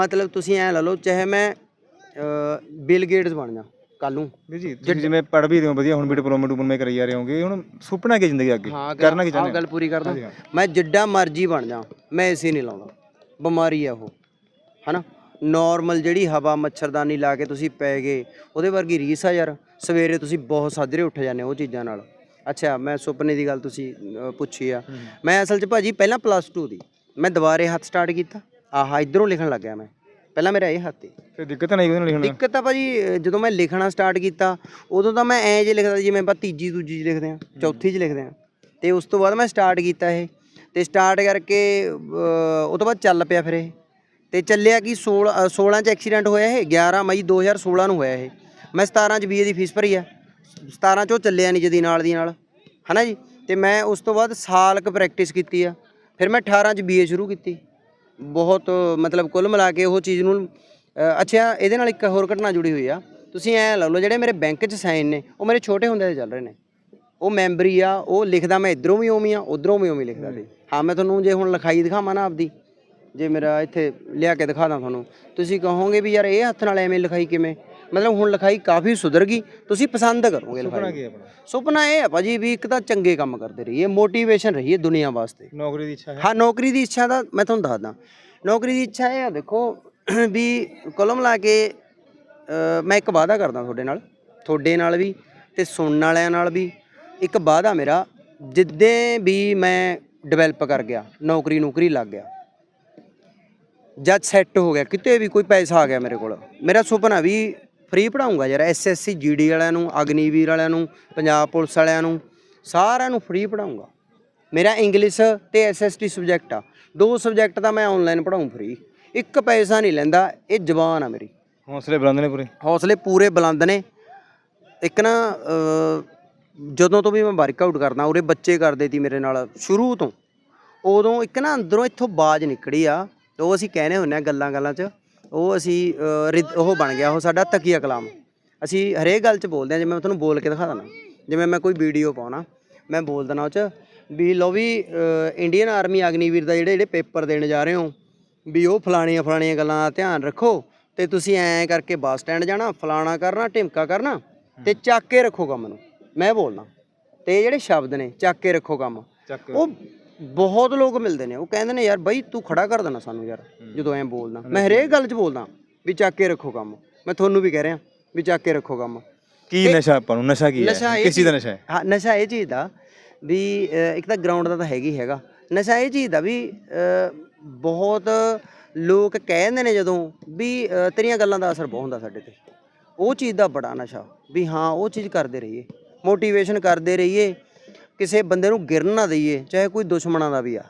ਮਤਲਬ ਤੁਸੀਂ ਐ ਲਾ ਲਓ ਚਾਹੇ ਮੈਂ ਬਿਲ ਗੇਟਸ ਬਣ ਜਾ। ਕੱਲ ਨੂੰ। ਵੀਰ ਜੀ ਤੁਸੀਂ ਜਿਵੇਂ ਪੜ੍ਹ ਵੀ ਰਹੇ ਹੋ ਵਧੀਆ ਹੁਣ ਵੀ ਡਿਪਲੋਮਾ ਡਿਪਲੋਮਾ ਕਰੀ ਜਾ ਰਹੇ ਹੋਗੇ ਹੁਣ ਸੁਪਨਾ ਕੀ ਜ਼ਿੰਦਗੀ ਅੱਗੇ? ਕਰਨਾ ਕੀ ਚਾਹੁੰਦੇ ਗੱਲ ਪੂਰੀ ਕਰਦਾ ਹਾਂਜੀ, ਹਾਂ। ਮੈਂ ਜਿੱਡਾ ਮਰਜ਼ੀ ਬਣ ਜਾ ਮੈਂ ਏਸੀ ਨਹੀਂ ਲਾਉਂਦਾ। ਬਿਮਾਰੀ ਆ ਉਹ ਹਨਾ? ਨਾਰਮਲ ਜਿਹੜੀ ਹਵਾ ਮੱਛਰਦਾਨੀ ਲਾ ਕੇ ਤੁਸੀਂ ਪੈ ਗਏ ਉਹਦੇ ਵਰਗੀ ਰੀਸ ਆ ਯਾਰ। ਸਵੇਰੇ ਤੁਸੀਂ ਬਹੁਤ ਸਾਜਰੇ ਉੱਠ ਜਾਂਦੇ ਹੋ ਉਹ ਚੀਜ਼ਾਂ ਨਾਲ। ਅੱਛਾ ਮੈਂ ਸੁਪਨੇ ਦੀ ਗੱਲ ਤੁਸੀਂ ਅ, ਪੁੱਛੀ ਆ। ਮੈਂ ਅਸਲ 'ਚ ਭਾਜੀ ਪਹਿਲਾਂ ਪਲੱਸ 2 ਦੀ ਮੈਂ ਦੁਬਾਰੇ ਹੱਥ ਸਟਾਰਟ ਕੀਤਾ। ਆਹ ਇਧਰੋਂ ਲਿਖਣ ਲੱਗਿਆ ਮੈਂ। ਪਹਿਲਾਂ ਮੇਰਾ ਇਹ ਹੱਥ ਸੀ ਤੇ ਦਿੱਕਤ ਨਹੀਂ ਕੋਈ ਲਿਖਣ ਦਿੱਕਤ ਤਾਂ ਭਾਜੀ ਅਹ ਜਦੋਂ ਮੈਂ ਲਿਖਣਾ ਸਟਾਰਟ ਕੀਤਾ ਉਦੋਂ ਤਾਂ ਮੈਂ ਐਂ ਜੇ ਲਿਖਦਾ ਸੀ ਜਿਵੇਂ ਆਪਾਂ ਤੀਜੀ ਦੂਜੀ ਚ ਲਿਖਦੇ ਆ ਚੌਥੀ ਚ ਲਿਖਦੇ ਆ ਤੇ ਉਸ ਤੋਂ ਬਾਅਦ ਮੈਂ ਸਟਾਰਟ ਕੀਤਾ ਇਹ। ਤੇ ਸਟਾਰਟ ਕਰਕੇ ਅਹ, ਉਹ ਤੋਂ ਬਾਅਦ ਚੱਲ ਪਿਆ ਫਿਰ ਇਹ। ਤੇ ਚੱਲਿਆ ਕਿ 16 ਅ, 16 ਚ ਐਕਸੀਡੈਂਟ ਹੋਇਆ ਇਹ 11 ਮਈ 2016 ਨੂੰ ਹੋਇਆ ਇਹ। ਮੈਂ 17 ਚ ਬੀਏ ਦੀ ਫੀਸ ਭਰੀ ਆ। 17 ਚੋਂ ਚੱਲਿਆ ਨਹੀਂ ਜਦੀ ਨਾਲ ਦੀ ਨਾਲ। ਹਨਾ ਜੀ? ਤੇ ਮੈਂ ਉਸ ਤੋਂ ਬਾਅਦ ਸਾਲ ਕ ਪ੍ਰੈਕਟਿਸ ਕੀਤੀ ਆ। ਫਿਰ ਮੈਂ 18 ਚ ਬੀਏ ਸ਼ੁਰੂ ਕੀਤੀ। ਬਹੁਤ, ਮਤਲਬ ਕੁੱਲ ਮਿਲਾ ਕੇ ਉਹ ਚੀਜ਼ ਨੂੰ ਅੱਛਾ, ਇਹਦੇ ਨਾਲ ਇੱਕ ਹੋਰ ਘਟਨਾ ਜੁੜੀ ਹੋਈ ਆ। ਤੁਸੀਂ ਐ ਲਾ ਲਓ, ਜਿਹੜੇ ਮੇਰੇ ਬੈਂਕ 'ਚ ਸਾਈਨ ਨੇ, ਉਹ ਮੇਰੇ ਛੋਟੇ ਹੁੰਦੇ ਦੇ ਚੱਲ ਰਹੇ ਨੇ। ਉਹ ਮੈਂਬਰੀ ਆ, ਉਹ ਲਿਖਦਾ ਮੈਂ ਇਧਰੋਂ ਵੀ ਉਵੇਂ ਆ, ਉਧਰੋਂ ਵੀ ਉਵੇਂ ਲਿਖਦਾ ਸੀ। ਹਾਂ, ਮੈਂ ਤੁਹਾਨੂੰ ਜੇ ਹੁਣ ਲਿਖਾਈ ਦਿਖਾਵਾਂ ਨਾ ਆਪਦੀ, ਜੇ ਮੇਰਾ ਇੱਥੇ ਲਿਆ ਕੇ ਦਿਖਾਦਾ ਤੁਹਾਨੂੰ। ਤੁਸੀਂ ਕਹੋਗੇ ਵੀ ਯਾਰ ਇਹ ਹੱਥ ਨਾਲ ਐਵੇਂ ਲਿਖਾਈ ਕਿਵੇਂ? ਮਤਲਬ ਹੁਣ ਲਿਖਾਈ ਕਾਫੀ ਸੁਧਰ ਗਈ। ਤੁਸੀਂ ਪਸੰਦ ਕਰੋਗੇ ਲਿਖਾਈ। ਕੀ ਆਪਣਾ? ਸੁਪਨਾ ਇਹ ਹੈ ਭਾਜੀ ਵੀ ਇੱਕ ਤਾਂ ਚੰਗੇ ਕੰਮ ਕਰਦੇ ਰਹੀਏ ਮੋਟੀਵੇਸ਼ਨ ਰਹੀਏ ਦੁਨੀਆ ਵਾਸਤੇ। ਨੌਕਰੀ ਦੀ ਇੱਛਾ ਹੈ? ਹਾਂ ਨੌਕਰੀ ਦੀ ਇੱਛਾ ਦਾ ਮੈਂ ਤੁਹਾਨੂੰ ਦੱਸਦਾ। ਨੌਕਰੀ ਦੀ ਇੱਛਾ ਇਹ ਆ ਦੇਖੋ ਵੀ ਕਲਮ ਲਾ ਕੇ ਅ, ਮੈਂ ਇੱਕ ਵਾਅਦਾ ਕਰਦਾ ਤੁਹਾਡੇ ਨਾਲ ਤੁਹਾਡੇ ਨਾਲ ਵੀ ਤੇ ਸੁਣਨ ਵਾਲਿਆਂ ਨਾਲ ਵੀ। ਇੱਕ ਵਾਅਦਾ ਮੇਰਾ ਜਿੱਦੇ ਵੀ ਮੈਂ ਡਿਵੈਲਪ ਕਰ ਗਿਆ ਨੌਕਰੀ ਨੌਕਰੀ ਲੱਗ ਗਿਆ ਜਦ ਸੈੱਟ ਹੋ ਗਿਆ ਕਿਤੇ ਵੀ ਕੋਈ ਪੈਸਾ ਆ ਗਿਆ ਮੇਰੇ ਕੋਲ। ਮੇਰਾ ਸੁਪਨਾ ਵੀ ਫ੍ਰੀ ਪੜਾਉਂਗਾ ਯਾਰ ਐਸਐਸਸੀ ਜੀਡੀ ਵਾਲਿਆਂ ਨੂੰ ਅਗਨੀਵੀਰ ਵਾਲਿਆਂ ਨੂੰ ਪੰਜਾਬ ਪੁਲਿਸ ਵਾਲਿਆਂ ਨੂੰ ਸਾਰਿਆਂ ਨੂੰ ਫ੍ਰੀ ਪੜਾਉਂਗਾ ਮੇਰਾ ਇੰਗਲਿਸ਼ ਤੇ ਐਸਐਸਟੀ ਸਬਜੈਕਟ ਆ। ਦੋ ਸਬਜੈਕਟ ਤਾਂ ਮੈਂ ਆਨਲਾਈਨ ਪੜਾਉਂ ਫ੍ਰੀ ਇੱਕ ਪੈਸਾ ਨਹੀਂ ਲੈਂਦਾ ਇਹ ਜ਼ਬਾਨ ਆ ਮੇਰੀ। ਹੌਸਲੇ ਬੁਲੰਦ ਨੇ ਪੂਰੇ? ਹੌਸਲੇ ਪੂਰੇ ਬੁਲੰਦ ਨੇ। ਇੱਕ ਨਾ ਜਦੋਂ ਤੋਂ ਵੀ ਮੈਂ ਵਰਕਆਊਟ ਕਰਦਾ ਉਰੇ ਬੱਚੇ ਕਰਦੇ ਸੀ ਮੇਰੇ ਨਾਲ ਸ਼ੁਰੂ ਤੋਂ। ਉਦੋਂ ਇੱਕ ਨਾ ਅੰਦਰੋਂ ਇੱਥੋਂ ਬਾਜ ਨਿਕੜੀ ਆ ਉਹ ਅਸੀਂ ਕਹਿੰਦੇ ਹੁੰਨੇ ਆ ਗੱਲਾਂ ਗੱਲਾਂ 'ਚ ਉਹ ਅਸੀਂ ਰਿਦ- ਉਹ ਬਣ ਗਿਆ ਉਹ ਸਾਡਾ ਤਕੀਆ ਕਲਾਮ। ਅਸੀਂ ਹਰੇਕ ਗੱਲ 'ਚ ਬੋਲਦੇ ਆ ਜਿਵੇਂ ਮੈਂ ਤੁਹਾਨੂੰ ਬੋਲ ਕੇ ਦਿਖਾ ਦਿੰਦਾ। ਜਿਵੇਂ ਮੈਂ ਕੋਈ ਵੀਡੀਓ ਪਾਉਣਾ ਮੈਂ ਬੋਲ ਦੇਣਾ ਉਹ 'ਚ ਵੀ ਲਓ ਵੀ ਇੰਡੀਅਨ ਆਰਮੀ ਅਗਨੀਵੀਰ ਦਾ ਜਿਹੜੇ ਜਿਹੜੇ ਪੇਪਰ ਦੇਣ ਜਾ ਰਹੇ ਹੋ ਵੀ ਉਹ ਫਲਾਣੀਆਂ ਫਲਾਣੀਆਂ ਗੱਲਾਂ ਦਾ ਧਿਆਨ ਰੱਖੋ ਤੇ ਤੁਸੀਂ ਐਂ ਕਰਕੇ ਬੱਸ ਸਟੈਂਡ ਜਾਣਾ ਫਲਾਣਾ ਕਰਨਾ ਢਿਮਕਾ ਕਰਨਾ ਤੇ ਚੱਕ ਕੇ ਰੱਖੋ ਕੰਮ ਨੂੰ। ਮੈਂ ਬੋਲਣਾ ਤੇ ਇਹ ਜਿਹੜੇ ਸ਼ਬਦ ਨੇ ਚੱਕ ਕੇ ਰੱਖੋ ਕੰਮ। ਚੱਕ ਉਹ ਬਹੁਤ ਲੋਕ ਮਿਲਦੇ ਨੇ ਉਹ ਕਹਿੰਦੇ ਨੇ ਯਾਰ ਬਾਈ ਤੂੰ ਖੜਾ ਕਰ ਦੇਣਾ ਸਾਨੂੰ ਯਾਰ ਜਦੋਂ ਐਂ ਬੋਲਦਾ। ਮੈਂ ਹਰੇਕ ਗੱਲ 'ਚ ਬੋਲਦਾ ਵੀ ਚੱਕ ਕੇ ਰੱਖੋ ਕੰਮ। ਮੈਂ ਤੁਹਾਨੂੰ ਵੀ ਕਹਿ ਰਿਹਾ ਵੀ ਚੱਕ ਕੇ ਰੱਖੋ ਕੰਮ। ਕੀ ਨਸ਼ਾ ਆਪਾਂ ਨੂੰ? ਨਸ਼ਾ ਕੀ ਹੈ? ਕਿਸ ਚੀਜ਼ ਦਾ ਨਸ਼ਾ ਹੈ? ਹਾਂ ਨਸ਼ਾ ਇਹ ਚੀਜ਼ ਦਾ ਵੀ ਇੱਕ ਤਾਂ ਗਰਾਊਂਡ ਦਾ ਤਾਂ ਹੈਗੀ ਹੈਗਾ। ਨਸ਼ਾ ਇਹ ਚੀਜ਼ ਦਾ ਵੀ ਬਹੁਤ ਲੋਕ ਕਹਿੰਦੇ ਨੇ ਜਦੋਂ ਵੀ ਤੇਰੀਆਂ ਗੱਲਾਂ ਦਾ ਅਸਰ ਬਹੁਤ ਹੁੰਦਾ ਸਾਡੇ ਤੇ। ਉਹ ਚੀਜ਼ ਦਾ ਬੜਾ ਨਸ਼ਾ ਵੀ ਹਾਂ ਉਹ ਚੀਜ਼ ਕਰਦੇ ਰਹੀਏ। ਮੋਟੀਵੇਸ਼ਨ ਕਰਦੇ ਰਹੀਏ। ਕਿਸੇ ਬੰਦੇ ਨੂੰ ਗਿਰਨ ਨਾ ਦਈਏ, ਚਾਹੇ ਕੋਈ ਦੁਸ਼ਮਣਾਂ ਦਾ ਵੀ ਆ।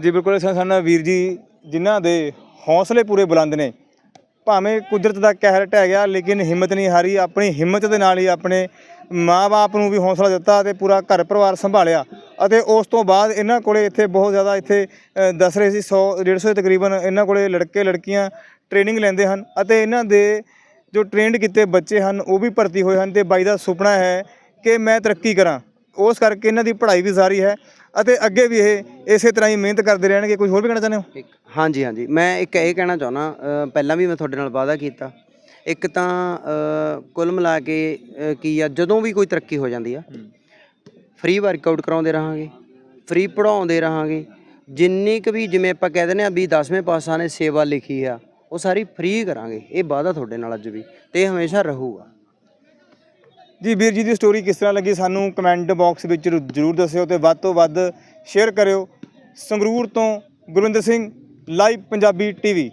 ਜੀ, ਬਿਲਕੁਲ, ਸਾ- ਵੀਰ ਜੀ ਜਿਨ੍ਹਾਂ ਦੇ ਹੌਸਲੇ ਪੂਰੇ ਬੁਲੰਦ ਨੇ, ਭਾਵੇਂ ਕੁਦਰਤ ਦਾ ਕਹਿਰ ਢਹਿ ਗਿਆ, ਲੇਕਿਨ ਹਿੰਮਤ ਨਹੀਂ ਹਾਰੀ, ਆਪਣੀ ਹਿੰਮਤ ਦੇ ਨਾਲ ਹੀ ਆਪਣੇ ਮਾਪੇ ਨੂੰ ਵੀ ਹੌਸਲਾ ਦਿੱਤਾ ਤੇ ਪੂਰਾ ਘਰ ਪਰਿਵਾਰ ਸੰਭਾਲਿਆ ਅਤੇ ਉਸ ਤੋਂ ਬਾਅਦ ਇਹਨਾਂ ਕੋਲੇ ਇੱਥੇ ਬਹੁਤ ਜ਼ਿਆਦਾ ਇੱਥੇ ਦੱਸ ਰਹੇ ਸੀ 100 150 ਤਕਰੀਬਨ ਇਹਨਾਂ ਕੋਲੇ ਲੜਕੇ, ਲੜਕੀਆਂ ਟ੍ਰੇਨਿੰਗ ਲੈਂਦੇ ਹਨ ਅਤੇ ਇਹਨਾਂ ਦੇ ਜੋ ਟ੍ਰੇਨਡ ਕੀਤੇ ਬੱਚੇ ਹਨ, ਉਹ ਵੀ ਭਰਤੀ ਹੋਏ ਹਨ ਤੇ ਬਾਈ ਦਾ ਸੁਪਨਾ ਹੈ ਕਿ ਮੈਂ ਤਰੱਕੀ ਕਰਾਂ। ਉਸ ਕਰਕੇ ਇਹਨਾਂ ਦੀ ਪੜ੍ਹਾਈ ਵੀ ਜਾਰੀ ਹੈ ਅਤੇ ਅੱਗੇ ਵੀ ਇਹ ਇਸੇ ਤਰ੍ਹਾਂ ਹੀ ਮਿਹਨਤ ਕਰਦੇ ਰਹਿਣਗੇ। ਕੁਝ ਹੋਰ ਵੀ ਕਹਿਣਾ ਚਾਹੁੰਦੇ ਹੋ? ਇੱਕ, ਹਾਂਜੀ ਹਾਂਜੀ। ਮੈਂ ਇੱਕ ਇਹ ਕਹਿਣਾ ਚਾਹੁੰਦਾ ਪਹਿਲਾਂ ਵੀ ਮੈਂ ਤੁਹਾਡੇ ਨਾਲ ਵਾਅਦਾ ਕੀਤਾ। ਇੱਕ ਤਾਂ ਕੁੱਲ ਮਿਲਾ ਕੇ ਕੀ ਆ, ਜਦੋਂ ਵੀ ਕੋਈ ਤਰੱਕੀ ਹੋ ਜਾਂਦੀ ਆ, ਫ੍ਰੀ ਵਰਕਆਊਟ ਕਰਾਉਂਦੇ ਰਹਾਂਗੇ, ਫ੍ਰੀ ਪੜਾਉਂਦੇ ਰਹਾਂਗੇ। ਜਿੰਨੀ ਕੁ ਵੀ ਜਿਵੇਂ ਆਪਾਂ ਕਹਿ ਦਿੰਦੇ ਆ ਵੀ 10ਵੇਂ ਪਾਸਾਂ ਨੇ ਸੇਵਾ ਲਿਖੀ ਆ, ਉਹ ਸਾਰੀ ਫ੍ਰੀ ਕਰਾਂਗੇ। ਇਹ ਵਾਅਦਾ ਤੁਹਾਡੇ ਨਾਲ ਅੱਜ ਵੀ ਤੇ ਇਹ ਹਮੇਸ਼ਾ ਰਹੂਗਾ। ਜੀ ਵੀਰ ਜੀ ਦੀ ਸਟੋਰੀ ਕਿਸ ਤਰ੍ਹਾਂ ਲੱਗੀ ਸਾਨੂੰ ਕਮੈਂਟ ਬਾਕਸ ਵਿੱਚ ਜ਼ਰੂਰ ਦੱਸਿਓ ਤੇ ਵੱਧ ਤੋਂ ਵੱਧ ਸ਼ੇਅਰ ਕਰਿਓ। ਸੰਗਰੂਰ ਤੋਂ ਗੁਰਵਿੰਦਰ ਸਿੰਘ ਲਾਈਵ ਪੰਜਾਬੀ ਟੀਵੀ